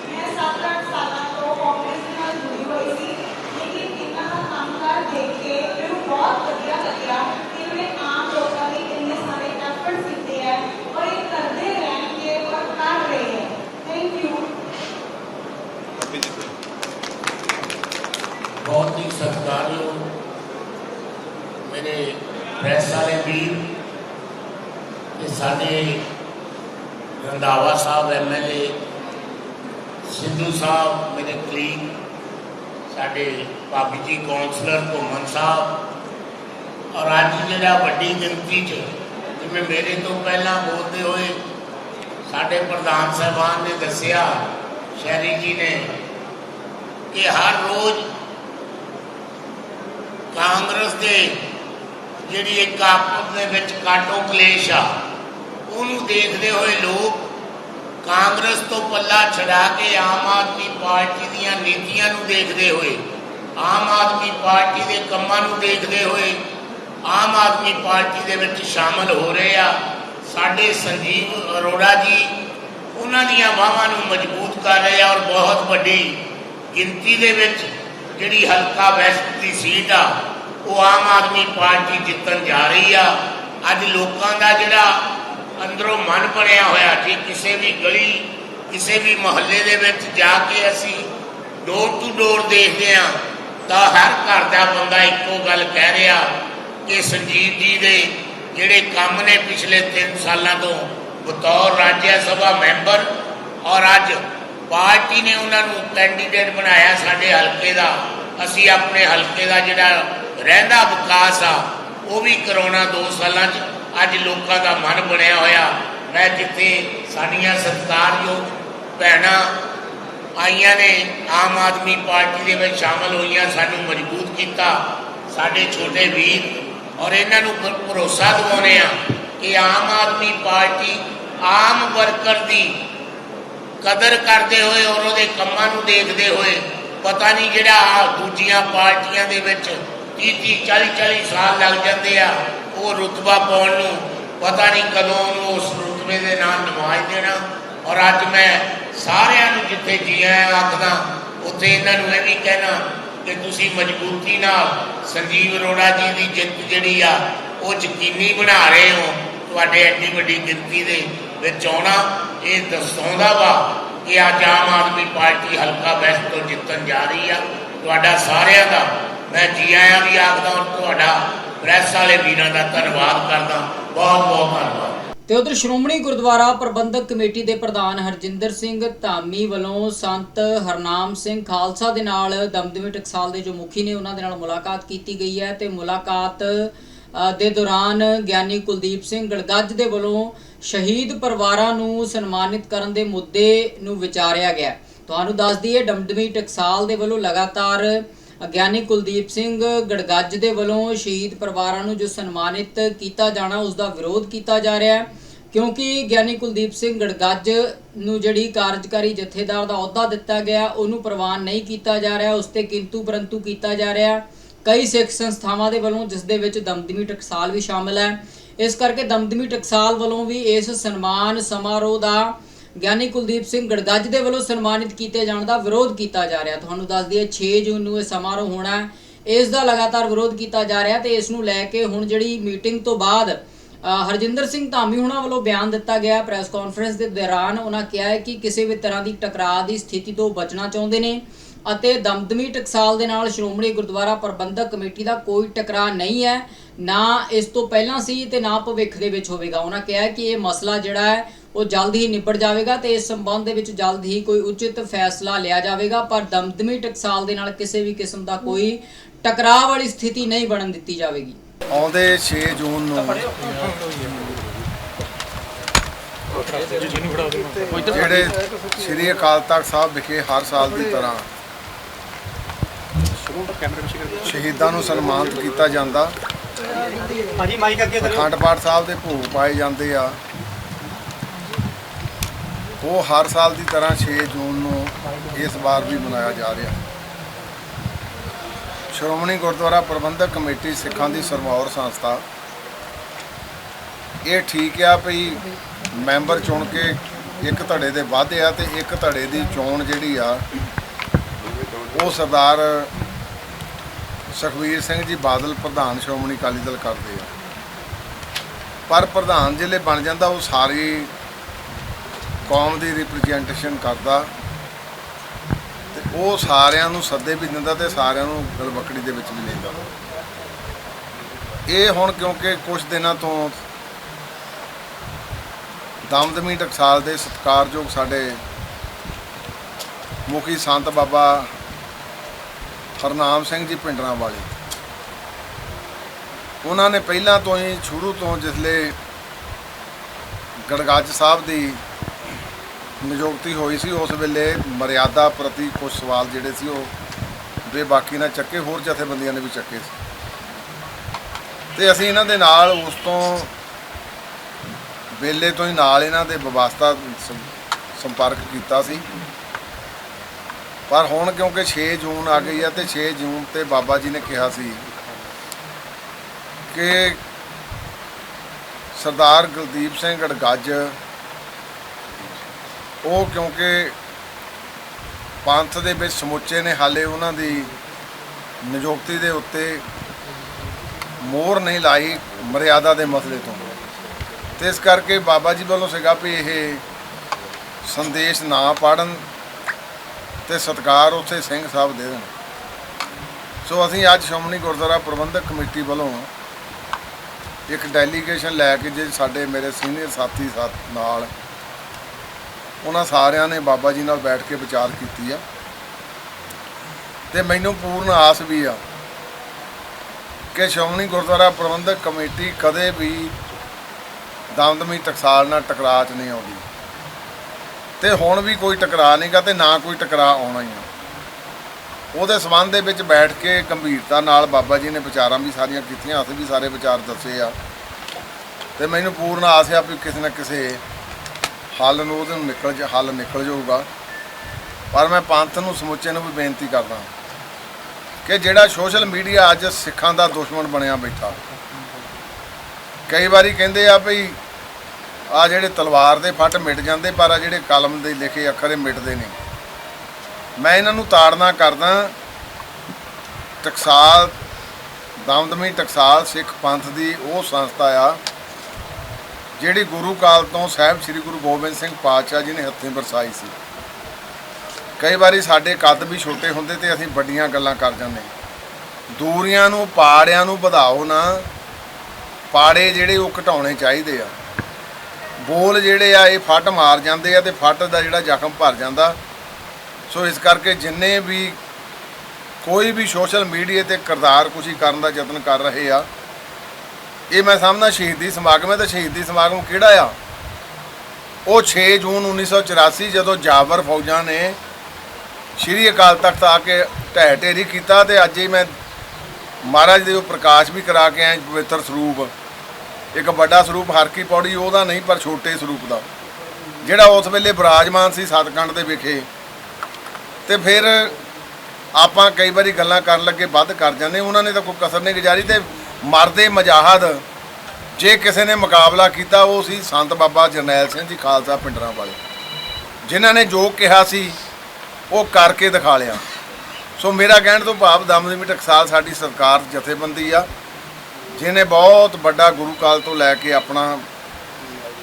ਮੈਂ ਸੱਤ ਅੱਠ ਸਾਲਾਂ ਤੋਂ ਕਾਂਗਰਸ ਦੇ ਨਾਲ ਜੁੜੀ ਹੋਈ ਸੀ ਲੇਕਿਨ ਇਹਨਾਂ ਦਾ ਕੰਮਕਾਰ ਦੇਖ ਕੇ ਮੈਨੂੰ ਬਹੁਤ ਵਧੀਆ ਲੱਗਿਆ ਕਿ ਉਹਨੇ ਆਮ ਲੋਕਾਂ ਲਈ ਇੰਨੇ ਸਾਰੇ ਐਫਰਟਸ ਕੀਤੇ ਹੈ ਔਰ ਇਹ ਕਰਦੇ ਰਹਿਣਗੇ ਔਰ ਕਰ ਰਹੇ ਹੈ ਥੈਂਕ ਯੂ ਬਹੁਤ ਹੀ ਸਤਿਕਾਰਯੋਗ ਮੇਰੇ ਪ੍ਰੈਸ ਵਾਲੇ ਵੀਰ ਤੇ ਸਾਡੇ ਰੰਧਾਵਾ ਸਾਹਿਬ ਐਮਐਲਏ ਸਿੱਧੂ ਸਾਹਿਬ ਮੇਰੇ ਕਲੀਗ ਸਾਡੇ ਭਾਬੀ ਜੀ ਕਾਉਂਸਲਰ ਘੁੰਮਣ ਸਾਹਿਬ ਔਰ ਅੱਜ ਜਿਹੜਾ ਵੱਡੀ ਗਿਣਤੀ 'ਚ ਜਿਵੇਂ ਮੇਰੇ ਤੋਂ ਪਹਿਲਾਂ ਬੋਲਦੇ ਹੋਏ ਸਾਡੇ ਪ੍ਰਧਾਨ ਸਾਹਿਬਾਨ ਨੇ ਦੱਸਿਆ ਸ਼ਹਿਰੀ ਜੀ ਨੇ ਕਿ ਹਰ ਰੋਜ਼ ਕਾਂਗਰਸ ਦੇ ਜਿਹੜੀ ਇੱਕ ਆਪਸ ਦੇ ਵਿੱਚ ਕਾਟੋ ਕਲੇਸ਼ ਆ, ਉਹਨੂੰ ਦੇਖਦੇ ਹੋਏ ਲੋਕ ਕਾਂਗਰਸ ਤੋਂ ਪੱਲਾ ਛਡਾ ਕੇ ਆਮ ਆਦਮੀ ਪਾਰਟੀ ਦੀਆਂ ਨੀਤੀਆਂ ਨੂੰ ਦੇਖਦੇ ਹੋਏ, ਆਮ ਆਦਮੀ ਪਾਰਟੀ ਦੇ ਕੰਮਾਂ ਨੂੰ ਦੇਖਦੇ ਹੋਏ ਆਮ ਆਦਮੀ ਪਾਰਟੀ ਦੇ ਵਿੱਚ ਸ਼ਾਮਲ ਹੋ ਰਹੇ ਆ। ਸਾਡੇ ਸੰਜੀਵ ਅਰੋੜਾ ਜੀ ਉਹਨਾਂ ਦੀਆਂ ਬਾਹਾਂ ਨੂੰ ਮਜ਼ਬੂਤ ਕਰ ਰਹੇ ਆ ਔਰ ਬਹੁਤ ਵੱਡੀ ਗਿਣਤੀ ਦੇ ਵਿੱਚ ਜਿਹੜੀ ਹਲਕਾ ਵੈਸਟ ਦੀ ਸੀਟ ਆ, ਉਹ ਆਮ ਆਦਮੀ ਪਾਰਟੀ ਜਿੱਤਣ ਜਾ ਰਹੀ ਆ। ਅੱਜ ਲੋਕਾਂ ਦਾ ਜਿਹੜਾ ਅੰਦਰੋਂ ਮਨ ਬਣਿਆ ਹੋਇਆ ਜੇ ਕਿਸੇ ਵੀ ਗਲੀ, ਕਿਸੇ ਵੀ ਮੁਹੱਲੇ ਦੇ ਵਿੱਚ ਜਾ ਕੇ ਅਸੀਂ ਡੋਰ ਟੂ ਡੋਰ ਦੇਖਦੇ ਆ, ਤਾਂ ਹਰ ਘਰ ਦਾ ਬੰਦਾ ਇੱਕੋ ਗੱਲ ਕਹਿ ਰਿਹਾ ਕਿ ਸੰਜੀਤ ਜੀ ਦੇ ਜਿਹੜੇ ਕੰਮ ਨੇ ਪਿਛਲੇ 3 ਸਾਲਾਂ ਤੋਂ, ਬਤੌਰ ਰਾਜ ਸਭਾ ਮੈਂਬਰ ਔਰ ਅੱਜ ਪਾਰਟੀ ਨੇ ਉਹਨਾਂ ਨੂੰ ਕੈਂਡੀਡੇਟ ਬਣਾਇਆ ਸਾਡੇ ਹਲਕੇ ਦਾ। ਅਸੀਂ ਆਪਣੇ ਹਲਕੇ ਦਾ ਜਿਹੜਾ ਰਹਿੰਦਾ ਵਿਕਾਸ ਆ, ਉਹ ਵੀ ਕਰਾਉਣਾ 2 ਸਾਲਾਂ 'ਚ। ਅੱਜ ਲੋਕਾਂ ਦਾ ਮਨ ਬਣਿਆ ਹੋਇਆ। ਮੈਂ ਜਿੱਥੇ ਸਾਡੀਆਂ ਸਤਿਕਾਰਯੋਗ ਭੈਣਾਂ ਆਈਆਂ ਨੇ, ਆਮ ਆਦਮੀ ਪਾਰਟੀ ਦੇ ਵਿੱਚ ਸ਼ਾਮਲ ਹੋਈਆਂ, ਸਾਨੂੰ ਮਜ਼ਬੂਤ ਕੀਤਾ। ਸਾਡੇ ਛੋਟੇ ਵੀਰ ਔਰ ਇਹਨਾਂ ਨੂੰ ਭਰੋਸਾ ਦਿਵਾਉਂਦੇ ਆ ਕਿ ਆਮ ਆਦਮੀ ਪਾਰਟੀ ਆਮ ਵਰਕਰ ਦੀ ਕਦਰ ਕਰਦੇ ਹੋਏ ਔਰ ਉਹਦੇ ਕੰਮਾਂ ਨੂੰ ਦੇਖਦੇ ਹੋਏ, ਪਤਾ ਨਹੀਂ ਜਿਹੜਾ ਦੂਜੀਆਂ ਪਾਰਟੀਆਂ ਦੇ ਵਿੱਚ 30 40 40 ਸਾਲ ਲੱਗ ਜਾਂਦੇ ਆ, ਉਹ ਰੁਤਬਾ ਪਾਉਣ ਨੂੰ ਪਤਾ ਨਹੀਂ ਕਦੋਂ ਉਹਨੂੰ ਉਸ ਰੁਤਬੇ ਦੇ ਨਾਲ ਨਵਾਜ ਦੇਣਾ। ਔਰ ਅੱਜ ਮੈਂ ਸਾਰਿਆਂ ਨੂੰ ਜਿੱਥੇ ਜੀ ਆਖਦਾ, ਉੱਥੇ ਇਹਨਾਂ ਨੂੰ ਇਹ ਵੀ ਕਹਿਣਾ ਕਿ ਤੁਸੀਂ ਮਜ਼ਬੂਤੀ ਨਾਲ ਸੰਜੀਵ ਅਰੋੜਾ ਜੀ ਦੀ ਜਿੱਤ ਜਿਹੜੀ ਆ, ਉਹ ਯਕੀਨੀ ਬਣਾ ਰਹੇ ਹੋ, ਤੁਹਾਡੇ ਐਡੀ ਵੱਡੀ ਗਿਣਤੀ ਦੇ ਵਿੱਚ ਆਉਣਾ। ਇਹ ਦਰਸਾਉਂਦਾ ਵਾ ਕਿ ਅੱਜ ਆਮ ਆਦਮੀ ਪਾਰਟੀ ਹਲਕਾ ਵੈਸਟ ਤੋਂ ਜਿੱਤਣ ਜਾ ਰਹੀ ਆ। ਤੁਹਾਡਾ ਸਾਰਿਆਂ ਦਾ, ਮੈਂ ਜੀ ਆਇਆਂ ਵੀ ਆਖਦਾ ਔਰ ਤੁਹਾਡਾ ਪ੍ਰੈਸ ਵਾਲੇ ਵੀਰਾਂ ਦਾ ਧੰਨਵਾਦ ਕਰਦਾ। ਬਹੁਤ ਬਹੁਤ ਧੰਨਵਾਦ। ਤੇ ਉਧਰ ਸ਼੍ਰੋਮਣੀ ਗੁਰਦੁਆਰਾ ਪ੍ਰਬੰਧਕ ਕਮੇਟੀ ਦੇ ਪ੍ਰਧਾਨ ਹਰਜਿੰਦਰ ਸਿੰਘ ਧਾਮੀ ਵੱਲੋਂ ਸੰਤ ਹਰਨਾਮ ਸਿੰਘ ਖਾਲਸਾ ਦੇ ਨਾਲ ਦਮਦਮੀ ਟਕਸਾਲ ਦੇ ਜੋ ਮੁਖੀ ਨੇ, ਉਹਨਾਂ ਦੇ ਨਾਲ ਮੁਲਾਕਾਤ ਕੀਤੀ ਗਈ ਹੈ ਤੇ ਮੁਲਾਕਾਤ ਦੇ ਦੌਰਾਨ ਗਿਆਨੀ ਕੁਲਦੀਪ ਸਿੰਘ ਗੜਗੱਜ ਦੇ ਵੱਲੋਂ ਸ਼ਹੀਦ ਪਰਿਵਾਰਾਂ ਨੂੰ ਸਨਮਾਨਿਤ ਕਰਨ ਦੇ ਮੁੱਦੇ ਨੂੰ ਵਿਚਾਰਿਆ ਗਿਆ। ਤੁਹਾਨੂੰ ਦੱਸ ਦਈਏ ਦਮਦਮੀ ਟਕਸਾਲ ਦੇ ਵੱਲੋਂ ਲਗਾਤਾਰ ਗਿਆਨੀ ਕੁਲਦੀਪ ਸਿੰਘ ਗੜਗੱਜ ਦੇ ਵੱਲੋਂ ਸ਼ਹੀਦ ਪਰਿਵਾਰਾਂ ਨੂੰ ਜੋ ਸਨਮਾਨਿਤ ਕੀਤਾ ਜਾਣਾ, ਉਸ ਦਾ ਵਿਰੋਧ ਕੀਤਾ ਜਾ ਰਿਹਾ ਹੈ। ਕਿਉਂਕਿ ਗਿਆਨੀ ਕੁਲਦੀਪ ਸਿੰਘ ਗੜਗੱਜ ਨੂੰ ਜਿਹੜੀ ਕਾਰਜਕਾਰੀ ਜਥੇਦਾਰ ਦਾ ਅਹੁਦਾ ਦਿੱਤਾ ਗਿਆ, ਉਹਨੂੰ ਪ੍ਰਵਾਨ ਨਹੀਂ ਕੀਤਾ ਜਾ ਰਿਹਾ, ਉਸ ਤੇ ਕਿੰਤੂ ਪਰੰਤੂ ਕੀਤਾ ਜਾ ਰਿਹਾ। ਕਈ ਸਿੱਖ ਸੰਸਥਾਵਾਂ ਦੇ ਵੱਲੋਂ ਜਿਸ ਦੇ ਵਿੱਚ ਦਮਦਮੀ ਟਕਸਾਲ ਵੀ ਸ਼ਾਮਲ ਹੈ। ਇਸ ਕਰਕੇ ਦਮਦਮੀ ਟਕਸਾਲ ਵੱਲੋਂ ਵੀ ਇਸ ਸਨਮਾਨ ਸਮਾਰੋਹ ਦਾ ਗਿਆਨੀ ਕੁਲਦੀਪ ਸਿੰਘ ਗੜਗੱਜ ਦੇ ਵੱਲੋਂ ਸਨਮਾਨਿਤ ਕੀਤੇ ਜਾਣ ਦਾ ਵਿਰੋਧ ਕੀਤਾ ਜਾ ਰਿਹਾ। ਤੁਹਾਨੂੰ ਦੱਸ ਦਈਏ 6 ਜੂਨ ਨੂੰ ਇਹ ਸਮਾਰੋਹ ਹੋਣਾ ਹੈ। ਇਸ ਦਾ ਲਗਾਤਾਰ ਵਿਰੋਧ ਕੀਤਾ ਜਾ ਰਿਹਾ ਤੇ ਇਸ ਨੂੰ ਲੈ ਕੇ ਹੁਣ ਜਿਹੜੀ ਮੀਟਿੰਗ ਤੋਂ ਬਾਅਦ ਹਰਜਿੰਦਰ ਸਿੰਘ ਧਾਮੀ ਹੁਣਾਂ ਵੱਲੋਂ ਬਿਆਨ ਦਿੱਤਾ ਗਿਆ। ਪ੍ਰੈਸ ਕਾਨਫਰੰਸ ਦੇ ਦੌਰਾਨ ਉਹਨਾਂ ਕਿਹਾ ਹੈ ਕਿ ਕਿਸੇ ਵੀ ਤਰ੍ਹਾਂ ਦੀ ਟਕਰਾਅ ਦੀ ਸਥਿਤੀ ਤੋਂ ਬਚਣਾ ਚਾਹੁੰਦੇ ਨੇ। ਅਤੇ ਦਮਦਮੀ ਟਕਸਾਲ ਦੇ ਨਾਲ ਸ਼੍ਰੋਮਣੀ ਗੁਰਦੁਆਰਾ ਪ੍ਰਬੰਧਕ ਕਮੇਟੀ ਦਾ ਕੋਈ ਟਕਰਾਅ ਨਹੀਂ ਹੈ। ਨਾ ਇਸ ਤੋਂ ਪਹਿਲਾਂ ਸੀ ਤੇ ਨਾ ਭਵਿੱਖ ਦੇ ਵਿੱਚ ਹੋਵੇਗਾ। ਉਹਨਾਂ ਕਿਹਾ ਕਿ ਇਹ ਮਸਲਾ ਜਿਹੜਾ ਹੈ ਉਹ ਜਲਦ ਹੀ ਨਿਬੜ ਜਾਵੇਗਾ ਤੇ ਇਸ ਸੰਬੰਧ ਦੇ ਵਿੱਚ ਜਲਦ ਹੀ ਕੋਈ ਉਚਿਤ ਫੈਸਲਾ ਲਿਆ ਜਾਵੇਗਾ। ਪਰ ਦਮਦਮੀ ਟਕਸਾਲ ਦੇ ਨਾਲ ਕਿਸੇ ਵੀ ਕਿਸਮ ਦਾ ਕੋਈ ਟਕਰਾਅ ਵਾਲੀ ਸਥਿਤੀ ਨਹੀਂ ਬਣਨ ਦਿੱਤੀ ਜਾਵੇਗੀ। ਆਉਂਦੇ 6 ਜੂਨ ਨੂੰ। ਜਿਹੜੇ ਸ੍ਰੀ ਅਕਾਲ ਤਖਤ ਸਾਹਿਬ ਵਿਖੇ ਹਰ ਸਾਲ ਦੀ ਤਰ੍ਹਾਂ ਸ਼ਹੀਦਾਂ ਨੂੰ ਸਨਮਾਨਿਤ ਕੀਤਾ ਜਾਂਦਾ। ਭਾਜੀ ਮਾਈਕ ਅੱਗੇ ਕਰੋ। ਅਖੰਡ ਪਾਠ ਸਾਹਿਬ ਦੇ ਭੋਗ ਪਾਏ ਜਾਂਦੇ ਆ। ਉਹ ਹਰ ਸਾਲ ਦੀ ਤਰ੍ਹਾਂ 6 ਜੂਨ ਨੂੰ ਇਸ ਵਾਰ ਵੀ ਮਨਾਇਆ ਜਾ ਰਿਹਾ। ਸ਼੍ਰੋਮਣੀ ਗੁਰਦੁਆਰਾ ਪ੍ਰਬੰਧਕ ਕਮੇਟੀ ਸਿੱਖਾਂ ਦੀ ਸਰਮੌਰ ਸੰਸਥਾ। ਇਹ ਠੀਕ ਆ ਭਈ ਮੈਂਬਰ ਚੁਣ ਕੇ ਇੱਕ ਧੜੇ ਦੇ ਵਾਧੇ ਆ ਤੇ ਇੱਕ ਧੜੇ ਦੀ ਚੋਣ ਜਿਹੜੀ ਆ ਉਹ ਸਰਦਾਰ ਸੁਖਵੀਰ ਸਿੰਘ ਜੀ ਬਾਦਲ ਪ੍ਰਧਾਨ ਸ਼੍ਰੋਮਣੀ ਅਕਾਲੀ ਦਲ ਕਰਦੇ ਆ। ਪਰ ਪ੍ਰਧਾਨ ਜਿਹੜੇ ਬਣ ਜਾਂਦਾ, ਉਹ ਸਾਰੀ ਕੌਮ ਦੀ ਰਿਪਰੈਜ਼ੈਂਟੇਸ਼ਨ ਕਰਦਾ ਤੇ ਉਹ ਸਾਰਿਆਂ ਨੂੰ ਸੱਦੇ ਵੀ ਦਿੰਦਾ ਤੇ ਸਾਰਿਆਂ ਨੂੰ ਗਲਬਕੜੀ ਦੇ ਵਿੱਚ ਵੀ ਲੈਂਦਾ ਇਹ ਹੁਣ ਕਿਉਂਕਿ ਕੁਝ ਦਿਨਾਂ ਤੋਂ ਦਮਦਮੀ ਟਕਸਾਲ ਦੇ ਸਤਿਕਾਰਯੋਗ ਸਾਡੇ ਮੁਖੀ ਸੰਤ ਬਾਬਾ ਹਰਨਾਮ ਸਿੰਘ ਜੀ ਪਿੰਡਰਾਂ ਵਾਲੇ। ਉਹਨਾਂ ਨੇ ਪਹਿਲਾਂ ਤੋਂ ਹੀ ਸ਼ੁਰੂ ਤੋਂ ਜਿਸਲੇ ਗੜਗੱਜ ਸਾਹਿਬ ਦੀ ਨਿਯੁਕਤੀ ਹੋਈ ਸੀ, ਉਸ ਵੇਲੇ ਮਰਿਆਦਾ ਪ੍ਰਤੀ ਕੁਝ ਸਵਾਲ ਜਿਹੜੇ ਸੀ ਉਹ ਬੇਬਾਕੀ ਨਾਲ ਚੱਕੇ, ਹੋਰ ਜਥੇਬੰਦੀਆਂ ਨੇ ਵੀ ਚੱਕੇ ਸੀ। ਤੇ ਅਸੀਂ ਇਹਨਾਂ ਦੇ ਨਾਲ ਉਸ ਤੋਂ ਵੇਲੇ ਤੋਂ ਹੀ ਨਾਲ ਇਹਨਾਂ ਦੇ ਵਿਵਸਥਾ ਸੰਪਰਕ ਕੀਤਾ ਸੀ। ਪਰ ਹੁਣ ਕਿਉਂਕਿ 6 ਜੂਨ ਆ ਗਈ ਹੈ ਤੇ 6 ਜੂਨ ਤੇ ਬਾਬਾ ਜੀ ਨੇ ਕਿਹਾ ਸੀ ਕਿ ਸਰਦਾਰ ਗੁਲਦੀਪ ਸਿੰਘ ਗੜਗੱਜ ਉਹ ਕਿਉਂਕਿ ਪੰਥ ਦੇ ਵਿੱਚ ਸਮੁੱਚੇ ਨੇ, ਹਾਲੇ ਉਹਨਾਂ ਦੀ ਨਿਯੁਕਤੀ ਦੇ ਉੱਤੇ ਮੋਹਰ ਨਹੀਂ ਲਾਈ ਮਰਿਆਦਾ ਦੇ ਮਸਲੇ ਤੋਂ। ਤੇ ਇਸ ਕਰਕੇ ਬਾਬਾ ਜੀ ਵੱਲੋਂ ਸੀਗਾ ਵੀ ਇਹ ਸੰਦੇਸ਼ ਨਾ ਪੜਨ ਤੇ ਸਤਕਾਰ ਉੱਥੇ ਸਿੰਘ ਸਾਹਿਬ ਦੇ ਦੇਣ। ਸੋ ਅਸੀਂ ਅੱਜ ਸ਼੍ਰੋਮਣੀ ਗੁਰਦੁਆਰਾ ਪ੍ਰਬੰਧਕ ਕਮੇਟੀ ਵੱਲੋਂ ਇੱਕ ਡੈਲੀਗੇਸ਼ਨ ਲੈ ਕੇ ਜੇ ਸਾਡੇ ਮੇਰੇ ਸੀਨੀਅਰ ਸਾਥੀ ਸਾਥ ਨਾਲ ਉਹਨਾਂ ਸਾਰਿਆਂ ਨੇ ਬਾਬਾ ਜੀ ਨਾਲ ਬੈਠ ਕੇ ਵਿਚਾਰ ਕੀਤੀ ਆ। ਤੇ ਮੈਨੂੰ ਪੂਰਨ ਆਸ ਵੀ ਆ ਕਿ ਸ਼੍ਰੋਮਣੀ ਗੁਰਦੁਆਰਾ ਪ੍ਰਬੰਧਕ ਕਮੇਟੀ ਕਦੇ ਵੀ ਦਮਦਮੀ ਟਕਸਾਲ ਨਾਲ ਟਕਰਾਅ 'ਚ ਨਹੀਂ ਆਉਂਦੀ। ਤੇ ਹੁਣ ਵੀ ਕੋਈ ਟਕਰਾਅ ਨਹੀਂਗਾ ਤੇ ਨਾ ਕੋਈ ਟਕਰਾਅ ਆਉਣਾ ਹੀ ਆ। ਉਹਦੇ ਸਬੰਧ ਦੇ ਵਿੱਚ ਬੈਠ ਕੇ ਗੰਭੀਰਤਾ ਨਾਲ ਬਾਬਾ ਜੀ ਨੇ ਵਿਚਾਰਾਂ ਵੀ ਸਾਰੀਆਂ ਕੀਤੀਆਂ, ਅਸੀਂ ਵੀ ਸਾਰੇ ਵਿਚਾਰ ਦੱਸੇ ਆ। ਤੇ ਮੈਨੂੰ ਪੂਰਨ ਆਸ ਆ ਵੀ ਕਿਸੇ ਨਾ ਕਿਸੇ ਹੱਲ ਨੂੰ ਉਹਦੇ ਨੂੰ ਨਿਕਲ ਜਾ, ਹੱਲ ਨਿਕਲ ਜਾਊਗਾ। ਪਰ ਮੈਂ ਪੰਥ ਨੂੰ, ਸਮੁੱਚੇ ਨੂੰ ਵੀ ਬੇਨਤੀ ਕਰਦਾ ਕਿ ਜਿਹੜਾ ਸੋਸ਼ਲ ਮੀਡੀਆ ਅੱਜ ਸਿੱਖਾਂ ਦਾ ਦੁਸ਼ਮਣ ਬਣਿਆ ਬੈਠਾ। ਕਈ ਵਾਰੀ ਕਹਿੰਦੇ ਆ ਭਈ ਆ ਜਿਹੜੇ ਤਲਵਾਰ ਦੇ ਫੱਟ ਮਿਟ ਜਾਂਦੇ, ਪਰ ਆ ਜਿਹੜੇ ਕਲਮ ਦੇ ਲਿਖੇ ਅੱਖਰ ਇਹ ਮਿਟਦੇ ਨਹੀਂ। ਮੈਂ ਇਹਨਾਂ ਨੂੰ ਤਾੜਨਾ ਕਰਦਾ ਟਕਸਾਲ, ਦਮਦਮੀ ਟਕਸਾਲ ਸਿੱਖ ਪੰਥ ਦੀ ਉਹ ਸੰਸਥਾ ਆ, ਜਿਹੜੀ ਗੁਰੂ ਕਾਲ ਤੋਂ ਸਾਹਿਬ ਸ੍ਰੀ ਗੁਰੂ ਗੋਬਿੰਦ ਸਿੰਘ ਪਾਤਸ਼ਾਹ ਜੀ ਨੇ ਹੱਥੀਂ ਵਰਸਾਈ ਸੀ। ਕਈ ਵਾਰੀ ਸਾਡੇ ਕੱਦ ਵੀ ਛੋਟੇ ਹੁੰਦੇ ਤੇ ਅਸੀਂ ਵੱਡੀਆਂ ਗੱਲਾਂ ਕਰ ਜਾਂਦੇ ਦੂਰੀਆਂ ਨੂੰ, ਪਾੜਿਆਂ ਨੂੰ ਵਧਾਓ ਨਾ। ਪਾੜੇ ਜਿਹੜੇ ਉਹ ਘਟਾਉਣੇ ਚਾਹੀਦੇ ਆ। ਬੋਲ ਜਿਹੜੇ ਆ, ਇਹ ਫੱਟ ਮਾਰ ਜਾਂਦੇ ਆ ਤੇ ਫੱਟ ਦਾ ਜਿਹੜਾ ਜ਼ਖਮ ਭਰ ਜਾਂਦਾ। ਸੋ ਇਸ ਕਰਕੇ ਜਿੰਨੇ ਵੀ ਕੋਈ ਵੀ ਸੋਸ਼ਲ ਮੀਡੀਆ ਤੇ ਕਿਰਦਾਰ ਕੁਸ਼ੀ ਕਰਨ ਦਾ ਯਤਨ ਕਰ ਰਹੇ ਆ, ਇਹ ਮੈਂ ਸਮਝਦਾ ਸ਼ਹੀਦੀ ਸਮਾਗਮ ਹੈ ਤੇ ਸ਼ਹੀਦੀ ਸਮਾਗਮ ਕਿਹੜਾ ਆ? ਉਹ 6 ਜੂਨ 1984 ਜਦੋਂ ਜਾਬਰ ਫੌਜਾਂ ਨੇ ਸ਼੍ਰੀ ਅਕਾਲ ਤਖਤ ਆ ਕੇ ਢਹਿ ਢੇਰੀ ਕੀਤਾ ਤੇ ਅੱਜ ਹੀ ਮੈਂ ਮਹਾਰਾਜ ਦੇ ਉਹ ਪ੍ਰਕਾਸ਼ ਵੀ ਕਰਾ ਕੇ ਆਏ ਪਵਿੱਤਰ ਸਰੂਪ। ਇੱਕ ਵੱਡਾ ਸਰੂਪ ਹਰਕੀ ਪੌੜੀ, ਉਹਦਾ ਨਹੀਂ, ਪਰ ਛੋਟੇ ਸਰੂਪ ਦਾ। ਜਿਹੜਾ ਉਸ ਵੇਲੇ ਬਿਰਾਜਮਾਨ ਸੀ ਸਤਕੰਡ ਦੇ ਵਿਖੇ। ਤੇ ਫਿਰ ਆਪਾਂ ਕਈ ਵਾਰੀ ਗੱਲਾਂ ਕਰਨ ਲੱਗੇ, ਵੱਧ ਕਰ ਜਾਂਦੇ ਉਹਨਾਂ ਨੇ ਤਾਂ ਕੋਈ ਕਸਰ ਨਹੀਂ ਗੁਜ਼ਾਰੀ ਤੇ ਮਰਦੇ ਮਜਾਹਦ, ਜੇ ਕਿਸੇ ਨੇ ਮੁਕਾਬਲਾ ਕੀਤਾ, ਉਹ ਸੀ ਸੰਤ ਬਾਬਾ ਜਰਨੈਲ ਸਿੰਘ ਜੀ ਖਾਲਸਾ ਪਿੰਡਰਾਂ ਵਾਲੇ। ਜਿਨ੍ਹਾਂ ਨੇ ਜੋ ਕਿਹਾ ਸੀ, ਉਹ ਕਰਕੇ ਦਿਖਾ ਲਿਆ। ਸੋ ਮੇਰਾ ਕਹਿਣ ਤੋਂ ਭਾਵ ਦਮਦਮੀ ਟਕਸਾਲ ਸਾਡੀ ਸਰਕਾਰ ਜਥੇਬੰਦੀ ਆ। ਜਿਹਨੇ ਬਹੁਤ ਵੱਡਾ ਗੁਰੂ ਕਾਲ ਤੋਂ ਲੈ ਕੇ ਆਪਣਾ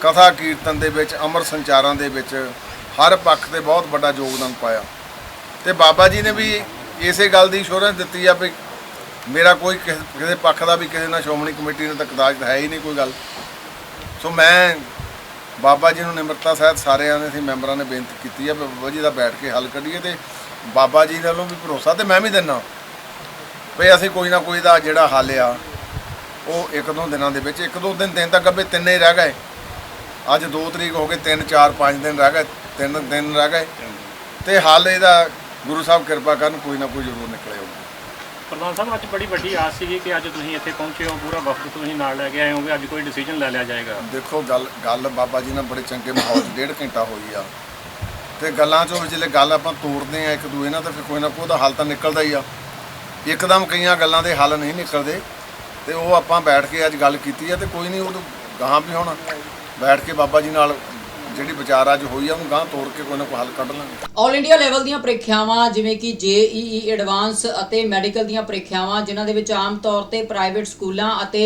ਕਥਾ ਕੀਰਤਨ ਦੇ ਵਿੱਚ, ਅਮਰ ਸੰਚਾਰਾਂ ਦੇ ਵਿੱਚ ਹਰ ਪੱਖ ਤੇ ਬਹੁਤ ਵੱਡਾ ਯੋਗਦਾਨ ਪਾਇਆ। ਤੇ ਬਾਬਾ ਜੀ ਨੇ ਵੀ ਇਸੇ ਗੱਲ ਦੀ ਇੰਸ਼ੋਰੈਂਸ ਦਿੱਤੀ ਆ ਵੀ ਮੇਰਾ ਕੋਈ ਕਿਸੇ ਕਿਸੇ ਪੱਖ ਦਾ ਵੀ ਕਿਸੇ ਨਾਲ ਸ਼੍ਰੋਮਣੀ ਕਮੇਟੀ ਨਾਲ ਤਾਂ ਕਦਾਚ ਹੈ ਹੀ ਨਹੀਂ ਕੋਈ ਗੱਲ। ਸੋ ਮੈਂ ਬਾਬਾ ਜੀ ਨੂੰ ਨਿਮਰਤਾ ਸਹਿਤ ਸਾਰਿਆਂ ਨੇ ਅਸੀਂ ਮੈਂਬਰਾਂ ਨੇ ਬੇਨਤੀ ਕੀਤੀ ਆ ਵੀ ਬਾਬਾ ਜੀ ਦਾ ਬੈਠ ਕੇ ਹੱਲ ਕੱਢੀਏ ਤੇ ਬਾਬਾ ਜੀ ਨਾਲੋਂ ਵੀ ਭਰੋਸਾ ਤੇ ਮੈਂ ਵੀ ਦਿੰਦਾ। ਵੀ ਅਸੀਂ ਕੋਈ ਨਾ ਕੋਈ ਦਾ ਜਿਹੜਾ ਹੱਲ ਆ ਉਹ ਇੱਕ ਦੋ ਦਿਨਾਂ ਦੇ ਵਿੱਚ ਇੱਕ ਦੋ ਦਿਨ ਦਿਨ ਤੱਕ ਅੱਬੇ ਤਿੰਨੇ ਹੀ ਰਹਿ ਗਏ। ਅੱਜ 2 ਤਰੀਕ ਹੋ ਗਏ 3 4 5 ਦਿਨ ਰਹਿ ਗਏ ਤਿੰਨ ਦਿਨ ਰਹਿ ਗਏ। ਤੇ ਹੱਲ ਇਹਦਾ ਗੁਰੂ ਸਾਹਿਬ ਕਿਰਪਾ ਕਰਨ ਕੋਈ ਨਾ ਕੋਈ ਜ਼ਰੂਰ ਨਿਕਲੇ ਹੋਊਗਾ। ਪ੍ਰਧਾਨ ਸਾਹਿਬ ਅੱਜ ਬੜੀ ਵੱਡੀ ਆਸ ਸੀਗੀ ਕਿ ਅੱਜ ਤੁਸੀਂ ਇੱਥੇ ਪਹੁੰਚੇ ਹੋ ਪੂਰਾ ਵਫਦ ਤੁਸੀਂ ਨਾਲ ਲੈ ਕੇ ਆਏ ਹੋਗੇ ਅੱਜ ਕੋਈ ਡਿਸੀਜਨ ਲੈ ਲਿਆ ਜਾਏਗਾ। ਦੇਖੋ ਗੱਲ ਗੱਲ ਬਾਬਾ ਜੀ ਨਾਲ ਬੜੇ ਚੰਗੇ ਮਾਹੌਲ 'ਚ ਡੇਢ ਘੰਟਾ ਹੋਈ ਆ। ਤੇ ਗੱਲਾਂ ਚੋਂ ਜਿਹੜੇ ਗੱਲ ਆਪਾਂ ਤੋੜਦੇ ਆ ਇੱਕ ਦੂਏ ਨਾਲ ਤਾਂ ਫਿਰ ਕੋਈ ਨਾ ਕੋਈ ਉਹਦਾ ਹੱਲ ਤਾਂ ਨਿਕਲਦਾ ਹੀ ਆ। ਇੱਕਦਮ ਕਈਆਂ ਗੱਲਾਂ ਦੇ ਹੱਲ ਨਹੀਂ ਨਿਕਲਦੇ। ਤੇ ਉਹ ਆਪਾਂ ਬੈਠ ਕੇ ਅੱਜ ਗੱਲ ਕੀਤੀ ਹੈ ਤੇ ਕੋਈ ਨਹੀਂ ਉਹ ਗਾਹਾਂ ਵੀ ਹੁਣ ਬੈਠ ਕੇ ਬਾਬਾ ਜੀ ਨਾਲ ਜਿਹੜੀ ਵਿਚਾਰ ਅੱਜ ਹੋਈ ਆ, ਉਹਨੂੰ ਗਾਹਾਂ ਤੋੜ ਕੇ ਕੋਈ ਨਾ ਕੋਈ ਹੱਲ ਕੱਢ ਲਾਂਗੇ। ਆਲ ਇੰਡੀਆ ਲੈਵਲ ਦੀਆਂ ਪ੍ਰੀਖਿਆਵਾਂ ਜਿਵੇਂ ਕਿ JEE ਐਡਵਾਂਸ ਅਤੇ ਮੈਡੀਕਲ ਦੀਆਂ ਪ੍ਰੀਖਿਆਵਾਂ, ਜਿਨ੍ਹਾਂ ਦੇ ਵਿੱਚ ਆਮ ਤੌਰ ਤੇ ਪ੍ਰਾਈਵੇਟ ਸਕੂਲਾਂ ਅਤੇ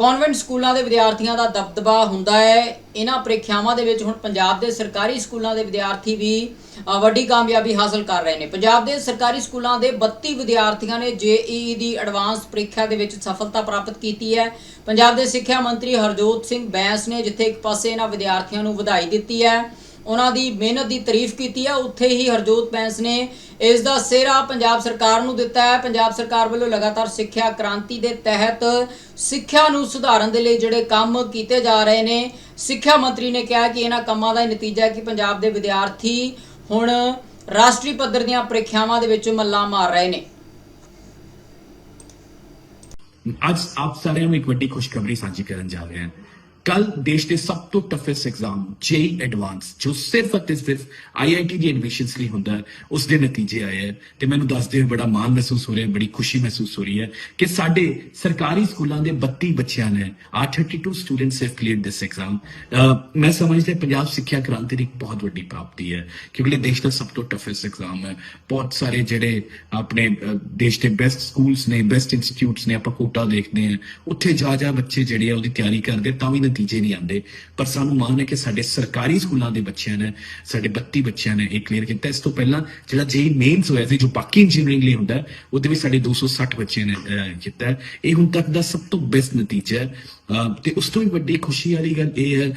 ਕਨਵੈਂਟ ਸਕੂਲਾਂ ਦੇ ਵਿਦਿਆਰਥੀਆਂ ਦਾ ਦਬਦਬਾ ਹੁੰਦਾ ਹੈ। ਇਹਨਾਂ ਪ੍ਰੀਖਿਆਵਾਂ ਦੇ ਵਿੱਚ ਹੁਣ ਪੰਜਾਬ ਦੇ ਸਰਕਾਰੀ ਸਕੂਲਾਂ ਦੇ ਵਿਦਿਆਰਥੀ ਵੀ ਵੱਡੀ ਕਾਮਯਾਬੀ ਹਾਸਲ ਕਰ ਰਹੇ ਨੇ। ਪੰਜਾਬ ਦੇ ਸਰਕਾਰੀ ਸਕੂਲਾਂ ਦੇ 32 ਵਿਦਿਆਰਥੀਆਂ ਨੇ JEE ਦੀ ਐਡਵਾਂਸ ਪ੍ਰੀਖਿਆ ਦੇ ਵਿੱਚ ਸਫਲਤਾ ਪ੍ਰਾਪਤ ਕੀਤੀ ਹੈ। ਪੰਜਾਬ ਦੇ ਸਿੱਖਿਆ ਮੰਤਰੀ ਹਰਜੋਤ ਸਿੰਘ ਬੈਂਸ ਨੇ ਜਿੱਥੇ ਇੱਕ ਪਾਸੇ ਇਹਨਾਂ ਵਿਦਿਆਰਥੀਆਂ ਨੂੰ ਵਧਾਈ ਦਿੱਤੀ ਹੈ ਉਹਨਾਂ ਦੀ ਮਿਹਨਤ ਦੀ ਤਾਰੀਫ ਕੀਤੀ ਹੈ ਉੱਥੇ ਹੀ ਹਰਜੋਤ ਬੈਂਸ ਨੇ ਇਸ ਦਾ ਸਿਹਰਾ ਪੰਜਾਬ ਸਰਕਾਰ ਨੂੰ ਦਿੱਤਾ ਹੈ। ਪੰਜਾਬ ਸਰਕਾਰ ਵੱਲੋਂ ਲਗਾਤਾਰ ਸਿੱਖਿਆ ਕ੍ਰਾਂਤੀ ਦੇ ਤਹਿਤ ਸਿੱਖਿਆ ਨੂੰ ਸੁਧਾਰਨ ਦੇ ਲਈ ਜਿਹੜੇ ਕੰਮ ਕੀਤੇ ਜਾ ਰਹੇ ਨੇ, ਸਿੱਖਿਆ ਮੰਤਰੀ ਨੇ ਕਿਹਾ ਕਿ ਇਹਨਾਂ ਕੰਮਾਂ ਦਾ ਨਤੀਜਾ ਹੈ ਕਿ ਪੰਜਾਬ ਦੇ ਵਿਦਿਆਰਥੀ ਹੁਣ ਰਾਸ਼ਟਰੀ ਪੱਧਰ ਦੀਆਂ ਪ੍ਰੀਖਿਆਵਾਂ ਦੇ ਵਿੱਚ ਮੱਲਾਂ ਮਾਰ ਰਹੇ ਨੇ। ਅੱਜ ਆਪ ਸਾਰਿਆਂ ਨੂੰ ਇੱਕ ਵੱਡੀ ਖੁਸ਼ਖਬਰੀ ਸਾਂਝੀ ਕਰਨ ਜਾ ਰਹੇ ਹਾਂ। ਕੱਲ ਦੇਸ਼ ਦੇ ਸਭ ਤੋਂ ਟਫੈਸਟ ਐਗਜ਼ਾਮ ਜੇਈ ਐਡਵਾਂਸ ਜੋ ਸਿਰਫ ਅਤੇ ਸਿਰਫ ਆਈਆਈਟੀ ਦੀ ਐਡਮਿਸ਼ਨਸ ਲਈ ਹੁੰਦਾ ਹੈ, ਉਸ ਦੇ ਨਤੀਜੇ ਆਏ ਹੈ ਤੇ ਮੈਨੂੰ ਦੱਸਦੇ ਹੋਏ ਬੜਾ ਮਾਣ ਮਹਿਸੂਸ ਹੋ ਰਿਹਾ ਬੜੀ ਖੁਸ਼ੀ ਮਹਿਸੂਸ ਹੋ ਰਹੀ ਹੈ ਕਿ ਸਾਡੇ ਸਰਕਾਰੀ ਸਕੂਲਾਂ ਦੇ 32 ਬੱਚਿਆਂ ਨੇ ਆ 32 students have cleared this exam ਮੈਂ ਸਮਝਦਾ ਪੰਜਾਬ ਸਿੱਖਿਆ ਕ੍ਰਾਂਤੀ ਦੀ ਇੱਕ ਬਹੁਤ ਵੱਡੀ ਪ੍ਰਾਪਤੀ ਹੈ, ਕਿਉਂਕਿ ਦੇਸ਼ ਦਾ ਸਭ ਤੋਂ ਟਫੈਸਟ ਐਗਜ਼ਾਮ ਹੈ। ਬਹੁਤ ਸਾਰੇ ਜਿਹੜੇ ਆਪਣੇ ਦੇਸ਼ ਦੇ ਬੈਸਟ ਸਕੂਲਸ ਨੇ ਬੈਸਟ ਇੰਸਟੀਚਿਊਟਸ ਨੇ, ਆਪਾਂ ਕੋਟਾ ਦੇਖਦੇ ਹਾਂ, ਉੱਥੇ ਜਾ ਜਾ ਬੱਚੇ ਜਿਹੜੇ ਆ ਉਹਦੀ ਤਿਆਰੀ ਕਰਦੇ ਤਾਂ ਵੀ ਨਤੀਜੇ ਨਹੀਂ ਆਉਂਦੇ। ਪਰ ਸਾਨੂੰ ਮਾਣ ਹੈ ਕਿ ਸਾਡੇ ਸਰਕਾਰੀ ਸਕੂਲਾਂ ਦੇ ਬੱਚਿਆਂ ਨੇ ਸਾਡੇ 32 ਬੱਚਿਆਂ ਨੇ ਇਹ ਕਲੀਅਰ ਕੀਤਾ। ਇਸ ਤੋਂ ਪਹਿਲਾਂ ਜਿਹੜਾ ਜੇਈ ਮੇਨਸ ਹੋਇਆ ਸੀ ਜੋ ਬਾਕੀ ਇੰਜੀਨੀਅਰਿੰਗ ਲਈ ਹੁੰਦਾ ਉਹਦੇ ਵਿੱਚ ਸਾਡੇ 260 ਬੱਚਿਆਂ ਨੇ ਕੀਤਾ ਇਹ ਹੁਣ ਤੱਕ ਦਾ ਸਭ ਤੋਂ ਬੈਸਟ ਨਤੀਜਾ ਹੈ। ਤੇ ਉਸ ਤੋਂ ਵੀ ਵੱਡੀ ਖੁਸ਼ੀ ਵਾਲੀ ਗੱਲ ਇਹ ਹੈ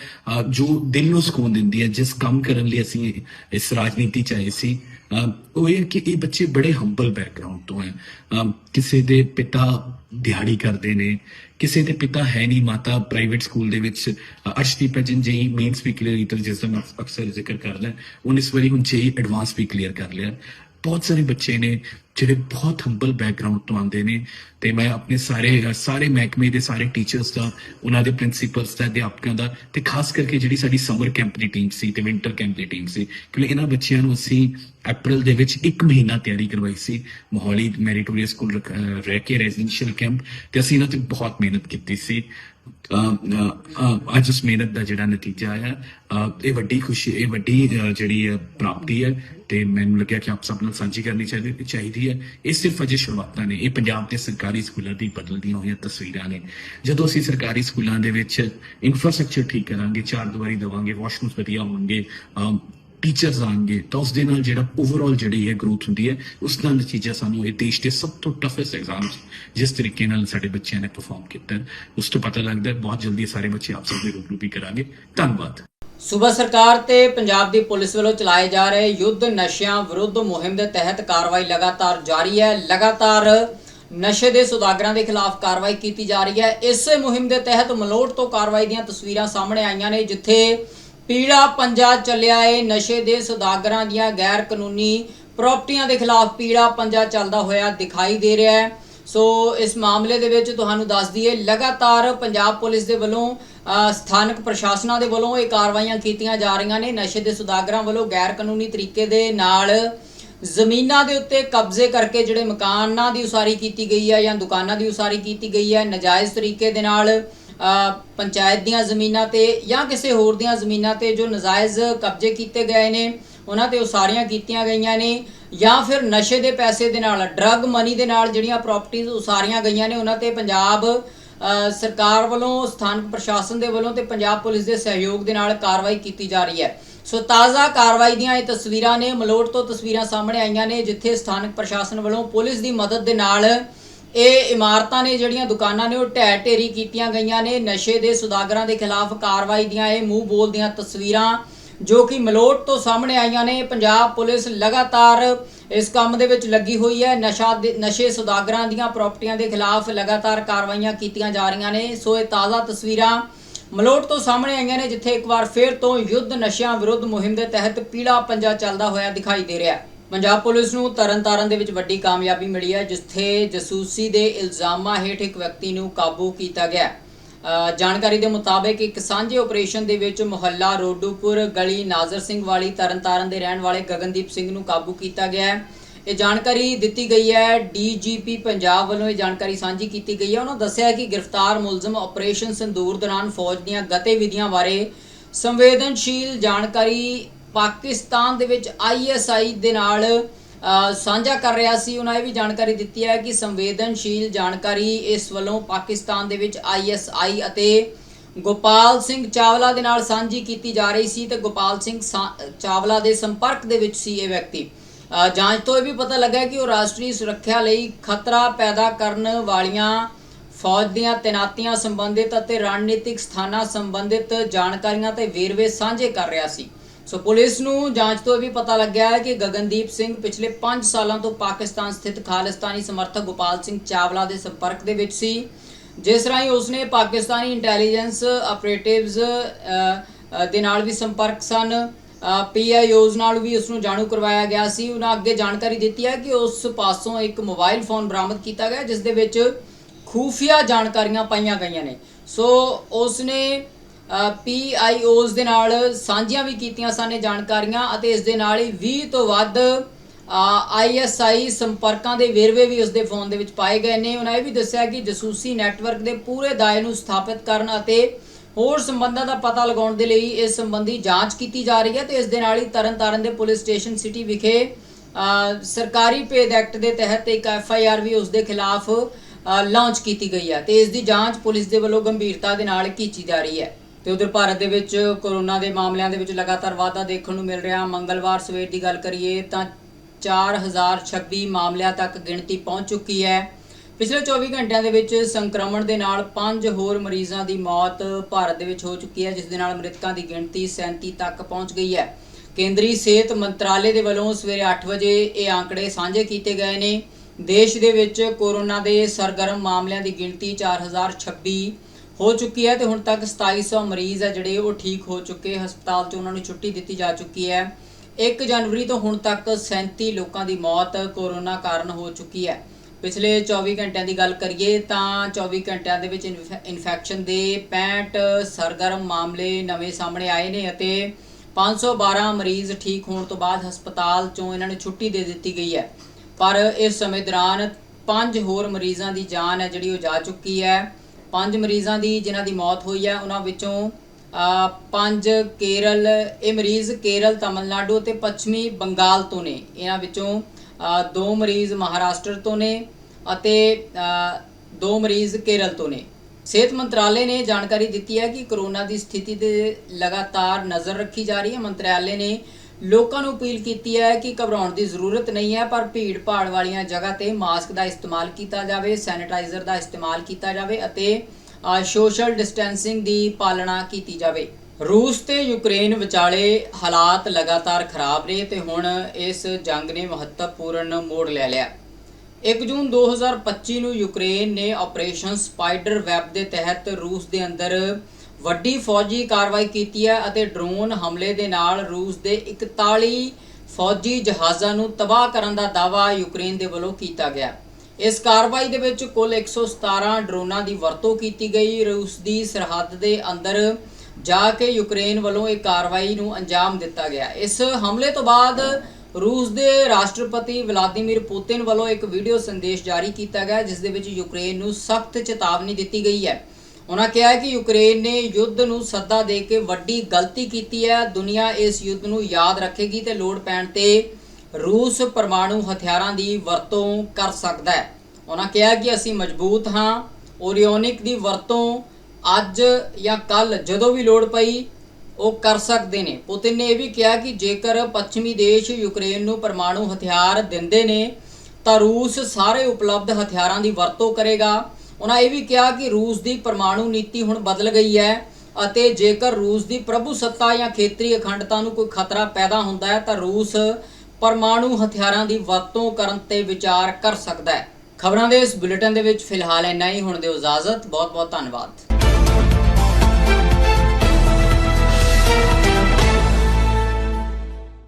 ਜੋ ਦਿਲ ਨੂੰ ਸਕੂਨ ਦਿੰਦੀ ਹੈ ਜਿਸ ਕੰਮ ਕਰਨ ਲਈ ਅਸੀਂ ਇਸ ਰਾਜਨੀਤੀ ਚ ਆਏ ਸੀ ਅਹ, ਉਹ ਇਹ ਹੈ ਕਿ ਇਹ ਬੱਚੇ ਬੜੇ ਹੰਬਲ ਬੈਕਗ੍ਰਾਉਂਡ ਤੋਂ ਹੈ। ਅਹ, ਕਿਸੇ ਦੇ ਪਿਤਾ ਦਿਹਾੜੀ ਕਰਦੇ ਨੇ ਕਿਸੇ ਦੇ ਪਿਤਾ ਹੈ ਨਹੀਂ, ਮਾਤਾ ਪ੍ਰਾਈਵੇਟ ਸਕੂਲ ਦੇ ਵਿੱਚ ਅਰਸ਼ਦੀਪ ਜਨ ਜੀ ਮੇਨਸ ਵੀ ਕਲੀਅਰ ਕੀਤਾ ਜਿਸ ਦਾ ਮੈਂ ਅਕਸਰ ਜ਼ਿਕਰ ਕਰਦਾ। ਉਹਨੇ ਇਸ ਵਾਰੀ ਹੁਣ ਜੇ ਐਡਵਾਂਸ ਵੀ ਕਲੀਅਰ ਕਰ ਲਿਆ। ਬਹੁਤ ਸਾਰੇ ਬੱਚੇ ਨੇ ਜਿਹੜੇ ਬਹੁਤ ਹੰਬਲ ਬੈਕਗ੍ਰਾਉਂਡ ਤੋਂ ਆਉਂਦੇ ਨੇ ਤੇ ਮੈਂ ਆਪਣੇ ਸਾਰੇ ਸਾਰੇ ਮਹਿਕਮੇ ਦੇ ਸਾਰੇ ਟੀਚਰਸ ਦਾ, ਉਹਨਾਂ ਦੇ ਪ੍ਰਿੰਸੀਪਲਸ ਦਾ, ਅਧਿਆਪਕਾਂ ਦਾ ਤੇ ਖਾਸ ਕਰਕੇ ਜਿਹੜੀ ਸਾਡੀ ਸਮਰ ਕੈਂਪ ਦੀ ਟੀਮ ਸੀ ਤੇ ਵਿੰਟਰ ਕੈਂਪ ਦੀ ਟੀਮ ਸੀ, ਕਿਉਂਕਿ ਇਹਨਾਂ ਬੱਚਿਆਂ ਨੂੰ ਅਸੀਂ ਅਪ੍ਰੈਲ ਦੇ ਵਿੱਚ 1 ਮਹੀਨਾ ਤਿਆਰੀ ਕਰਵਾਈ ਸੀ, ਮੋਹਾਲੀ ਮੈਰੀਟੋਰੀਅਸ ਸਕੂਲ ਰਹਿ ਕੇ ਰੈਜ਼ੀਡੈਂਸ਼ੀਅਲ ਕੈਂਪ ਤੇ ਅਸੀਂ ਇਹਨਾਂ ਤੇ ਬਹੁਤ ਮਿਹਨਤ ਕੀਤੀ ਸੀ। ਅੱਜ ਉਸ ਮਿਹਨਤ ਦਾ ਜਿਹੜਾ ਨਤੀਜਾ ਆਇਆ ਇਹ ਵੱਡੀ ਖੁਸ਼ੀ ਇਹ ਵੱਡੀ ਜਿਹੜੀ ਪ੍ਰਾਪਤੀ ਹੈ ਤੇ ਮੈਨੂੰ ਲੱਗਿਆ ਕਿ ਆਪ ਸਭ ਨਾਲ ਸਾਂਝੀ ਕਰਨੀ ਚਾਹੀਦੀ ਚਾਹੀਦੀ ਹੈ। ਇਹ ਸਿਰਫ ਅਜੇ ਸ਼ੁਰੂਆਤਾਂ ਨੇ ਇਹ ਪੰਜਾਬ ਦੇ ਸਰਕਾਰੀ ਸਕੂਲਾਂ ਦੀ ਬਦਲਦੀਆਂ ਹੋਈਆਂ ਤਸਵੀਰਾਂ ਨੇ। ਜਦੋਂ ਅਸੀਂ ਸਰਕਾਰੀ ਸਕੂਲਾਂ ਦੇ ਵਿੱਚ ਇਨਫਰਾਸਟ੍ਰਕਚਰ ਠੀਕ ਕਰਾਂਗੇ ਚਾਰ ਦੀਵਾਰੀ ਦੇਵਾਂਗੇ ਵਾਸ਼ਰੂਮਸ ਵਧੀਆ ਹੋਣਗੇ ਅਮ, ਟੀਚਰਸ ਆਣਗੇ ਤਾਂ ਉਸ ਦੇ ਨਾਲ ਜਿਹੜਾ ਓਵਰਆਲ ਜਿਹੜੀ ਹੈ ਗਰੋਥ ਹੁੰਦੀ ਹੈ, ਉਸ ਦਾ ਨਤੀਜਾ ਸਾਨੂੰ ਇਹ ਦੇਸ਼ ਦੇ ਸਭ ਤੋਂ ਟਫੈਸਟ ਐਗਜ਼ਾਮਸ ਜਿਸ ਤਰੀਕੇ ਨਾਲ ਸਾਡੇ ਬੱਚਿਆਂ ਨੇ ਪਰਫਾਰਮ ਕੀਤਾ। ਉਸ ਤੋਂ ਪਤਾ ਲੱਗਦਾ ਹੈ ਬਹੁਤ ਜਲਦੀ ਸਾਰੇ ਬੱਚੇ ਆਪ ਸਭ ਦੇ ਰੂਬਰੂ ਵੀ ਕਰਾਂਗੇ। ਧੰਨਵਾਦ। ਸੂਬਾ ਸਰਕਾਰ ਤੇ ਪੰਜਾਬ ਦੀ ਪੁਲਿਸ ਵੱਲੋਂ ਚਲਾਏ ਜਾ ਰਹੇ ਯੁੱਧ ਨਸ਼ਿਆਂ ਵਿਰੁੱਧ ਮੁਹਿੰਮ ਦੇ ਤਹਿਤ ਕਾਰਵਾਈ ਲਗਾਤਾਰ ਜਾਰੀ ਹੈ। ਲਗਾਤਾਰ ਨਸ਼ੇ ਦੇ ਸੁਦਾਗਰਾਂ ਦੇ ਖਿਲਾਫ ਕਾਰਵਾਈ ਕੀਤੀ ਜਾ ਰਹੀ ਹੈ। ਇਸੇ ਮੁਹਿੰਮ ਦੇ ਤਹਿਤ ਮਲੋਟ ਤੋਂ ਕਾਰਵਾਈ ਦੀਆਂ ਤਸਵੀਰਾਂ ਸਾਹਮਣੇ ਆਈਆਂ ਨੇ, ਜਿੱਥੇ ਪੀੜਾ ਪੰਜਾ ਚੱਲਿਆ ਏ। ਨਸ਼ੇ ਦੇ ਸੁਦਾਗਰਾਂ ਦੀਆਂ ਗੈਰ ਕਾਨੂੰਨੀ ਪ੍ਰਾਪਰਟੀਆਂ ਦੇ ਖਿਲਾਫ ਪੀੜਾ ਪੰਜਾ ਚੱਲਦਾ ਹੋਇਆ ਦਿਖਾਈ ਦੇ ਰਿਹਾ ਹੈ। ਸੋ, ਇਸ ਮਾਮਲੇ ਦੇ ਵਿੱਚ ਤੁਹਾਨੂੰ ਦੱਸ ਦਈਏ, ਲਗਾਤਾਰ ਪੰਜਾਬ ਪੁਲਿਸ ਦੇ ਵੱਲੋਂ ਸਥਾਨਕ ਪ੍ਰਸ਼ਾਸਨਾਂ ਦੇ ਵੱਲੋਂ ਇਹ ਕਾਰਵਾਈਆਂ ਕੀਤੀਆਂ ਜਾ ਰਹੀਆਂ ਨੇ। ਨਸ਼ੇ ਦੇ ਸੁਦਾਗਰਾਂ ਵੱਲੋਂ ਗੈਰ ਕਾਨੂੰਨੀ ਤਰੀਕੇ ਦੇ ਨਾਲ ਜ਼ਮੀਨਾਂ ਦੇ ਉੱਤੇ ਕਬਜ਼ੇ ਕਰਕੇ ਜਿਹੜੇ ਮਕਾਨਾਂ ਦੀ ਉਸਾਰੀ ਕੀਤੀ ਗਈ ਹੈ ਜਾਂ ਦੁਕਾਨਾਂ ਦੀ ਉਸਾਰੀ ਕੀਤੀ ਗਈ ਹੈ, ਨਜਾਇਜ਼ ਤਰੀਕੇ ਦੇ ਨਾਲ ਪੰਚਾਇਤ ਦੀਆਂ ਜ਼ਮੀਨਾਂ ਤੇ ਜਾਂ ਕਿਸੇ ਹੋਰ ਦੀਆਂ ਜ਼ਮੀਨਾਂ ਤੇ ਜੋ ਨਜਾਇਜ਼ ਕਬਜ਼ੇ ਕੀਤੇ ਗਏ ਨੇ, ਉਹਨਾਂ ਤੇ ਉਸਾਰੀਆਂ ਕੀਤੀਆਂ ਗਈਆਂ ਨੇ, ਜਾਂ ਫਿਰ ਨਸ਼ੇ ਦੇ ਪੈਸੇ ਦੇ ਨਾਲ ਡਰੱਗ ਮਨੀ ਦੇ ਨਾਲ ਜਿਹੜੀਆਂ ਪ੍ਰਾਪਰਟੀਆਂ ਉਸਾਰੀਆਂ ਗਈਆਂ ਨੇ, ਉਹਨਾਂ ਤੇ ਪੰਜਾਬ ਸਰਕਾਰ ਵੱਲੋਂ, ਸਥਾਨਕ ਪ੍ਰਸ਼ਾਸਨ ਦੇ ਵੱਲੋਂ ਤੇ ਪੰਜਾਬ ਪੁਲਿਸ ਦੇ ਸਹਿਯੋਗ ਦੇ ਨਾਲ ਕਾਰਵਾਈ ਕੀਤੀ ਜਾ ਰਹੀ ਹੈ। ਸੋ ਤਾਜ਼ਾ ਕਾਰਵਾਈ ਦੀਆਂ ਇਹ ਤਸਵੀਰਾਂ ਨੇ, ਮਲੋਟ ਤੋਂ ਤਸਵੀਰਾਂ ਸਾਹਮਣੇ ਆਈਆਂ ਨੇ, ਜਿੱਥੇ ਸਥਾਨਕ ਪ੍ਰਸ਼ਾਸਨ ਵੱਲੋਂ ਪੁਲਿਸ ਦੀ ਮਦਦ ਦੇ ਨਾਲ ਇਹ ਇਮਾਰਤਾਂ ਨੇ ਜਿਹੜੀਆਂ ਦੁਕਾਨਾਂ ਨੇ ਉਹ ਢਹਿ ਢੇਰੀ ਕੀਤੀਆਂ ਗਈਆਂ ਨੇ। ਨਸ਼ੇ ਦੇ ਸੁਦਾਗਰਾਂ ਦੇ ਖਿਲਾਫ ਕਾਰਵਾਈ ਦੀਆਂ ਇਹ ਮੂੰਹ ਬੋਲਦੀਆਂ ਤਸਵੀਰਾਂ ਜੋ ਕਿ ਮਲੋਟ ਤੋਂ ਸਾਹਮਣੇ ਆਈਆਂ ਨੇ। ਪੰਜਾਬ ਪੁਲਿਸ ਲਗਾਤਾਰ ਇਸ ਕੰਮ ਦੇ ਵਿੱਚ ਲੱਗੀ ਹੋਈ ਹੈ। ਨਸ਼ਾ ਦੇ- ਨਸ਼ੇ ਸੁਦਾਗਰਾਂ ਦੀਆਂ ਪ੍ਰਾਪਰਟੀਆਂ ਦੇ ਖਿਲਾਫ ਲਗਾਤਾਰ ਕਾਰਵਾਈਆਂ ਕੀਤੀਆਂ ਜਾ ਰਹੀਆਂ ਨੇ। ਸੋ ਇਹ ਤਾਜ਼ਾ ਤਸਵੀਰਾਂ ਮਲੋਟ ਤੋਂ ਸਾਹਮਣੇ ਆਈਆਂ ਨੇ, ਜਿੱਥੇ ਇੱਕ ਵਾਰ ਫਿਰ ਤੋਂ ਯੁੱਧ ਨਸ਼ਿਆਂ ਵਿਰੁੱਧ ਮੁਹਿੰਮ ਦੇ ਤਹਿਤ ਪੀਲਾ ਪੰਜਾ ਚੱਲਦਾ ਹੋਇਆ ਦਿਖਾਈ ਦੇ ਰਿਹਾ ਹੈ। ਪੰਜਾਬ ਪੁਲਿਸ ਨੂੰ ਤਰਨਤਾਰਨ ਦੇ ਵਿੱਚ ਵੱਡੀ ਕਾਮਯਾਬੀ ਮਿਲੀ ਹੈ, ਜਿੱਥੇ ਜਸੂਸੀ ਦੇ ਇਲਜ਼ਾਮਾਂ ਹੇਠ ਇੱਕ ਵਿਅਕਤੀ ਨੂੰ ਕਾਬੂ ਕੀਤਾ ਗਿਆ ਜਾਣਕਾਰੀ ਦੇ ਮੁਤਾਬਕ ਇੱਕ ਸਾਂਝੇ ਆਪਰੇਸ਼ਨ ਦੇ ਵਿੱਚ ਮੁਹੱਲਾ ਰੋਡੂਪੁਰ, ਗਲੀ ਨਾਜ਼ਰ ਸਿੰਘ ਵਾਲੀ, ਤਰਨਤਾਰਨ ਦੇ ਰਹਿਣ ਵਾਲੇ ਗਗਨਦੀਪ ਸਿੰਘ ਨੂੰ ਕਾਬੂ ਕੀਤਾ ਗਿਆ ਹੈ। ਇਹ ਜਾਣਕਾਰੀ ਦਿੱਤੀ ਗਈ ਹੈ, ਡੀਜੀਪੀ ਪੰਜਾਬ ਵੱਲੋਂ ਇਹ ਜਾਣਕਾਰੀ ਸਾਂਝੀ ਕੀਤੀ ਗਈ ਹੈ। ਉਹਨਾਂ ਦੱਸਿਆ ਕਿ ਗ੍ਰਿਫਤਾਰ ਮੁਲਜ਼ਮ ਆਪਰੇਸ਼ਨ ਸੰਦੂਰ ਦੌਰਾਨ ਫੌਜ ਦੀਆਂ ਗਤੀਵਿਧੀਆਂ ਬਾਰੇ ਸੰਵੇਦਨਸ਼ੀਲ ਜਾਣਕਾਰੀ ਪਾਕਿਸਤਾਨ ਦੇ ਵਿੱਚ ਆਈਐਸਆਈ ਦੇ ਨਾਲ ਸਾਂਝਾ ਕਰ ਰਿਹਾ ਸੀ। ਉਹਨਾਂ ਇਹ ਵੀ ਜਾਣਕਾਰੀ ਦਿੱਤੀ ਹੈ ਕਿ ਸੰਵੇਦਨਸ਼ੀਲ ਜਾਣਕਾਰੀ ਇਸ ਵੱਲੋਂ ਪਾਕਿਸਤਾਨ ਦੇ ਵਿੱਚ ਆਈਐਸਆਈ ਅਤੇ ਗੋਪਾਲ ਸਿੰਘ ਚਾਵਲਾ ਦੇ ਨਾਲ ਸਾਂਝੀ ਕੀਤੀ ਜਾ ਰਹੀ ਸੀ ਤੇ ਗੋਪਾਲ ਸਿੰਘ ਸਾ- ਚਾਵਲਾ ਦੇ ਸੰਪਰਕ ਦੇ ਵਿੱਚ ਸੀ ਇਹ ਵਿਅਕਤੀ। ਜਾਂਚ ਤੋਂ ਇਹ ਵੀ ਪਤਾ ਲੱਗਾ ਕਿ ਉਹ ਰਾਸ਼ਟਰੀ ਸੁਰੱਖਿਆ ਲਈ ਖਤਰਾ ਪੈਦਾ ਕਰਨ ਵਾਲੀਆਂ ਫੌਜ ਦੀਆਂ ਤੈਨਾਤੀਆਂ ਸੰਬੰਧਿਤ ਅਤੇ ਰਣਨੀਤਿਕ ਸਥਾਨਾਂ ਸੰਬੰਧਿਤ ਜਾਣਕਾਰੀਆਂ ਤੇ ਵੇਰਵੇ ਸਾਂਝੇ ਕਰ ਰਿਹਾ ਸੀ। ਸੋ ਪੁਲਿਸ ਨੂੰ ਜਾਂਚ ਤੋਂ ਇਹ ਵੀ ਪਤਾ ਲੱਗਿਆ ਹੈ ਕਿ ਗਗਨਦੀਪ ਸਿੰਘ ਪਿਛਲੇ 5 ਸਾਲਾਂ ਤੋਂ ਪਾਕਿਸਤਾਨ ਸਥਿਤ ਖਾਲਿਸਤਾਨੀ ਸਮਰਥਕ ਗੋਪਾਲ ਸਿੰਘ ਚਾਵਲਾ ਦੇ ਸੰਪਰਕ ਦੇ ਵਿੱਚ ਸੀ। ਜਿਸ ਰਾਹੀਂ ਉਸਨੇ ਪਾਕਿਸਤਾਨੀ ਇੰਟੈਲੀਜੈਂਸ ਆਪਰੇਟਿਵਸ ਦੇ ਨਾਲ ਵੀ ਸੰਪਰਕ ਸਨ। ਪੀਆਈਓਜ਼ ਨਾਲ ਵੀ ਉਸ ਨੂੰ ਜਾਣੂ ਕਰਵਾਇਆ ਗਿਆ ਸੀ। ਉਹਨਾਂ ਅੱਗੇ ਜਾਣਕਾਰੀ ਦਿੱਤੀ ਹੈ ਕਿ ਉਸ ਪਾਸੋਂ ਇੱਕ ਮੋਬਾਈਲ ਫੋਨ ਬਰਾਮਦ ਕੀਤਾ ਗਿਆ, ਜਿਸ ਦੇ ਵਿੱਚ ਖੂਫੀਆ ਜਾਣਕਾਰੀਆਂ ਪਾਈਆਂ ਗਈਆਂ ਨੇ। ਸੋ ਉਸਨੇ ਪੀਆਈਓਜ਼ ਦੇ ਨਾਲ ਸਾਂਝੀਆਂ ਵੀ ਕੀਤੀਆਂ ਸਨ ਇਹ ਜਾਣਕਾਰੀਆਂ ਅਤੇ ਇਸ ਦੇ ਨਾਲ ਹੀ 20 ਤੋਂ ਵੱਧ ਆਈਐਸਆਈ ਸੰਪਰਕਾਂ ਦੇ ਵੇਰਵੇ ਵੀ ਉਸ ਦੇ ਫੋਨ ਦੇ ਵਿੱਚ ਪਾਏ ਗਏ ਨੇ। ਉਹਨਾਂ ਇਹ ਵੀ ਦੱਸਿਆ ਕਿ ਜਸੂਸੀ ਨੈਟਵਰਕ ਦੇ ਪੂਰੇ ਦਾਇਰੇ ਨੂੰ ਸਥਾਪਿਤ ਕਰਨ ਅਤੇ ਹੋਰ ਸੰਬੰਧਾਂ ਦਾ ਪਤਾ ਲਗਾਉਣ ਦੇ ਲਈ ਇਸ ਸੰਬੰਧੀ ਜਾਂਚ ਕੀਤੀ ਜਾ ਰਹੀ ਹੈ ਤੇ ਇਸ ਦੇ ਨਾਲ ਹੀ ਤਰਨਤਾਰਨ ਦੇ ਪੁਲਿਸ ਸਟੇਸ਼ਨ ਸਿਟੀ ਵਿਖੇ ਸਰਕਾਰੀ ਭੇਦ ਐਕਟ ਦੇ ਤਹਿਤ ਇੱਕ ਐੱਫ ਆਈ ਆਰ ਵੀ ਉਸ ਦੇ ਖਿਲਾਫ ਲਾਂਚ ਕੀਤੀ ਗਈ ਹੈ ਤੇ ਇਸ ਦੀ ਜਾਂਚ ਪੁਲਿਸ ਦੇ ਵੱਲੋਂ ਗੰਭੀਰਤਾ ਦੇ ਨਾਲ ਕੀਤੀ ਜਾ ਰਹੀ ਹੈ। ਤੇ ਉਧਰ ਭਾਰਤ ਦੇ ਵਿੱਚ ਕੋਰੋਨਾ ਦੇ ਮਾਮਲਿਆਂ ਦੇ ਵਿੱਚ ਲਗਾਤਾਰ ਵਾਧਾ ਦੇਖਣ ਨੂੰ ਮਿਲ ਰਿਹਾ। ਮੰਗਲਵਾਰ ਸਵੇਰ ਦੀ ਗੱਲ ਕਰੀਏ ਤਾਂ 4026 ਮਾਮਲਿਆਂ ਤੱਕ ਗਿਣਤੀ ਪਹੁੰਚ ਚੁੱਕੀ ਹੈ। ਪਿਛਲੇ 24 ਘੰਟਿਆਂ ਦੇ ਵਿੱਚ ਸੰਕਰਮਣ ਦੇ ਨਾਲ 5 ਹੋਰ ਮਰੀਜ਼ਾਂ ਦੀ ਮੌਤ ਭਾਰਤ ਦੇ ਵਿੱਚ ਹੋ ਚੁੱਕੀ ਹੈ, ਜਿਸ ਦੇ ਨਾਲ ਮ੍ਰਿਤਕਾਂ ਦੀ ਗਿਣਤੀ 37 ਤੱਕ ਪਹੁੰਚ ਗਈ ਹੈ। ਕੇਂਦਰੀ ਸਿਹਤ ਮੰਤਰਾਲੇ ਦੇ ਵੱਲੋਂ ਸਵੇਰੇ 8 ਵਜੇ ਇਹ ਆંકੜੇ ਸਾਂਝੇ ਕੀਤੇ ਗਏ ਨੇ। ਦੇਸ਼ ਦੇ ਵਿੱਚ ਕੋਰੋਨਾ ਦੇ ਸਰਗਰਮ ਮਾਮਲਿਆਂ ਦੀ ਗਿਣਤੀ 4026 ਹੋ ਚੁੱਕੀ ਹੈ ਤੇ ਹੁਣ ਤੱਕ 2700 ਮਰੀਜ਼ ਹੈ ਜਿਹੜੇ ਉਹ ਠੀਕ ਹੋ ਚੁੱਕੇ, ਹਸਪਤਾਲ 'ਚ ਉਹਨਾਂ ਨੂੰ ਛੁੱਟੀ ਦਿੱਤੀ ਜਾ ਚੁੱਕੀ ਹੈ। 1 ਜਨਵਰੀ ਤੋਂ ਹੁਣ ਤੱਕ 37 ਲੋਕਾਂ ਦੀ ਮੌਤ ਕੋਰੋਨਾ ਕਾਰਨ ਹੋ ਚੁੱਕੀ ਹੈ। ਪਿਛਲੇ 24 ਘੰਟਿਆਂ ਦੀ ਗੱਲ ਕਰੀਏ ਤਾਂ 24 ਘੰਟਿਆਂ ਦੇ ਵਿੱਚ ਇਨਫੈ- ਇਨਫੈਕਸ਼ਨ ਦੇ 65 ਸਰਗਰਮ ਮਾਮਲੇ ਨਵੇਂ ਸਾਹਮਣੇ ਆਏ ਨੇ ਅਤੇ 512 ਮਰੀਜ਼ ਠੀਕ ਹੋਣ ਤੋਂ ਬਾਅਦ ਹਸਪਤਾਲ 'ਚੋਂ ਇਹਨਾਂ ਨੂੰ ਛੁੱਟੀ ਦੇ ਦਿੱਤੀ ਗਈ ਹੈ। ਪਰ ਇਸ ਸਮੇਂ ਦੌਰਾਨ ਪੰਜ ਹੋਰ ਮਰੀਜ਼ਾਂ ਦੀ ਜਾਨ ਹੈ ਜਿਹੜੀ ਉਹ ਜਾ ਚੁੱਕੀ ਹੈ। ਪੰਜ ਮਰੀਜ਼ਾਂ ਦੀ ਜਿਨ੍ਹਾਂ ਦੀ ਮੌਤ ਹੋਈ ਹੈ, ਉਹਨਾਂ ਵਿੱਚੋਂ ਪੰਜ ਕੇਰਲ, ਇਹ ਮਰੀਜ਼ ਕੇਰਲ, ਤਮਿਲਨਾਡੂ ਅਤੇ ਪੱਛਮੀ ਬੰਗਾਲ ਤੋਂ ਨੇ। ਇਹਨਾਂ ਵਿੱਚੋਂ ਦੋ ਮਰੀਜ਼ ਮਹਾਰਾਸ਼ਟਰ ਤੋਂ ਨੇ ਅਤੇ ਦੋ ਮਰੀਜ਼ ਕੇਰਲ ਤੋਂ ਨੇ। ਸਿਹਤ ਮੰਤਰਾਲੇ ਨੇ ਜਾਣਕਾਰੀ ਦਿੱਤੀ ਹੈ ਕਿ ਕੋਰੋਨਾ ਦੀ ਸਥਿਤੀ ਤੇ ਲਗਾਤਾਰ ਨਜ਼ਰ ਰੱਖੀ ਜਾ ਰਹੀ ਹੈ। ਮੰਤਰਾਲੇ ਨੇ ਲੋਕਾਂ ਨੂੰ ਅਪੀਲ ਕੀਤੀ ਹੈ ਕਿ ਘਬਰਾਉਣ ਦੀ ਜ਼ਰੂਰਤ ਨਹੀਂ ਹੈ, ਪਰ ਭੀੜ ਭਾੜ ਵਾਲੀਆਂ ਜਗ੍ਹਾ ਤੇ ਮਾਸਕ ਦਾ ਇਸਤੇਮਾਲ ਕੀਤਾ ਜਾਵੇ, ਸੈਨੀਟਾਈਜ਼ਰ ਦਾ ਇਸਤੇਮਾਲ ਕੀਤਾ ਜਾਵੇ ਅਤੇ ਸੋਸ਼ਲ ਡਿਸਟੈਂਸਿੰਗ ਦੀ ਪਾਲਣਾ ਕੀਤੀ ਜਾਵੇ। ਰੂਸ ਤੇ ਯੂਕਰੇਨ ਵਿਚਾਲੇ ਹਾਲਾਤ ਲਗਾਤਾਰ ਖਰਾਬ ਰਹੇ ਤੇ ਹੁਣ ਇਸ ਜੰਗ ਨੇ ਮਹੱਤਵਪੂਰਨ ਮੋੜ ਲੈ ਲਿਆ। 1 ਜੂਨ 2025 ਨੂੰ ਯੂਕਰੇਨ ਨੇ ਆਪਰੇਸ਼ਨ ਸਪਾਈਡਰ ਵੈਬ ਦੇ ਤਹਿਤ ਰੂਸ ਦੇ ਅੰਦਰ ਵੱਡੀ ਫੌਜੀ ਕਾਰਵਾਈ ਕੀਤੀ ਹੈ ਅਤੇ ਡਰੋਨ ਹਮਲੇ ਦੇ ਨਾਲ ਰੂਸ ਦੇ 41 ਫੌਜੀ ਜਹਾਜ਼ਾਂ ਨੂੰ ਤਬਾਹ ਕਰਨ ਦਾ ਦਾਅਵਾ ਯੂਕਰੇਨ ਦੇ ਵੱਲੋਂ ਕੀਤਾ ਗਿਆ। ਇਸ ਕਾਰਵਾਈ ਦੇ ਵਿੱਚ ਕੁੱਲ 117 ਡਰੋਨਾਂ ਦੀ ਵਰਤੋਂ ਕੀਤੀ ਗਈ। ਰੂਸ ਦੀ ਸਰਹੱਦ ਦੇ ਅੰਦਰ ਜਾ ਕੇ ਯੂਕਰੇਨ ਵੱਲੋਂ ਇਹ ਕਾਰਵਾਈ ਨੂੰ ਅੰਜਾਮ ਦਿੱਤਾ ਗਿਆ। ਇਸ ਹਮਲੇ ਤੋਂ ਬਾਅਦ ਰੂਸ ਦੇ ਰਾਸ਼ਟਰਪਤੀ ਵਲਾਦੀਮੀਰ ਪੁਤਿਨ ਵੱਲੋਂ ਇੱਕ ਵੀਡੀਓ ਸੰਦੇਸ਼ ਜਾਰੀ ਕੀਤਾ ਗਿਆ, ਜਿਸ ਦੇ ਵਿੱਚ ਯੂਕਰੇਨ ਨੂੰ ਸਖਤ ਚੇਤਾਵਨੀ ਦਿੱਤੀ ਗਈ ਹੈ। ਉਹਨਾਂ ਕਿਹਾ ਕਿ ਯੂਕਰੇਨ ਨੇ ਯੁੱਧ ਨੂੰ ਸੱਦਾ ਦੇ ਕੇ ਵੱਡੀ ਗਲਤੀ ਕੀਤੀ ਹੈ। ਦੁਨੀਆ ਇਸ ਯੁੱਧ ਨੂੰ ਯਾਦ ਰੱਖੇਗੀ ਤੇ ਲੋੜ ਪੈਣ ਤੇ ਰੂਸ ਪਰਮਾਣੂ ਹਥਿਆਰਾਂ ਦੀ ਵਰਤੋਂ ਕਰ ਸਕਦਾ ਹੈ। ਉਹਨਾਂ ਕਿਹਾ ਕਿ ਅਸੀਂ ਮਜ਼ਬੂਤ ਹਾਂ। ਓਰੀਓਨਿਕ ਦੀ ਵਰਤੋਂ ਅੱਜ ਜਾਂ ਕੱਲ ਜਦੋਂ ਵੀ ਲੋੜ ਪਈ, ਉਹ ਕਰ ਸਕਦੇ ਨੇ। ਪੁਤਿਨ ਨੇ ਇਹ ਵੀ ਕਿਹਾ ਕਿ ਜੇਕਰ ਪੱਛਮੀ ਦੇਸ਼ ਯੂਕਰੇਨ ਨੂੰ ਪਰਮਾਣੂ ਹਥਿਆਰ ਦਿੰਦੇ ਨੇ, ਤਾਂ ਰੂਸ ਸਾਰੇ ਉਪਲਬਧ ਹਥਿਆਰਾਂ ਦੀ ਵਰਤੋਂ ਕਰੇਗਾ। ਉਹਨਾਂ ਇਹ ਵੀ ਕਿਹਾ ਕਿ ਰੂਸ ਦੀ ਪਰਮਾਣੂ ਨੀਤੀ ਹੁਣ ਬਦਲ ਗਈ ਹੈ ਅਤੇ ਜੇਕਰ ਰੂਸ ਦੀ ਪ੍ਰਭੂ ਸੱਤਾ ਜਾਂ ਖੇਤਰੀ ਅਖੰਡਤਾ ਨੂੰ ਕੋਈ ਖਤਰਾ ਪੈਦਾ ਹੁੰਦਾ ਹੈ ਤਾਂ ਰੂਸ ਪਰਮਾਣੂ ਹਥਿਆਰਾਂ ਦੀ ਵਰਤੋਂ ਕਰਨ ਤੇ ਵਿਚਾਰ ਕਰ ਸਕਦਾ ਹੈ। ਖਬਰਾਂ ਦੇ ਇਸ ਬੁਲੇਟਿਨ ਦੇ ਵਿੱਚ ਫਿਲਹਾਲ ਇੰਨਾ ਹੀ। ਹੁਣ ਦਿਓ ਇਜਾਜ਼ਤ ਬਹੁਤ ਬਹੁਤ ਧੰਨਵਾਦ।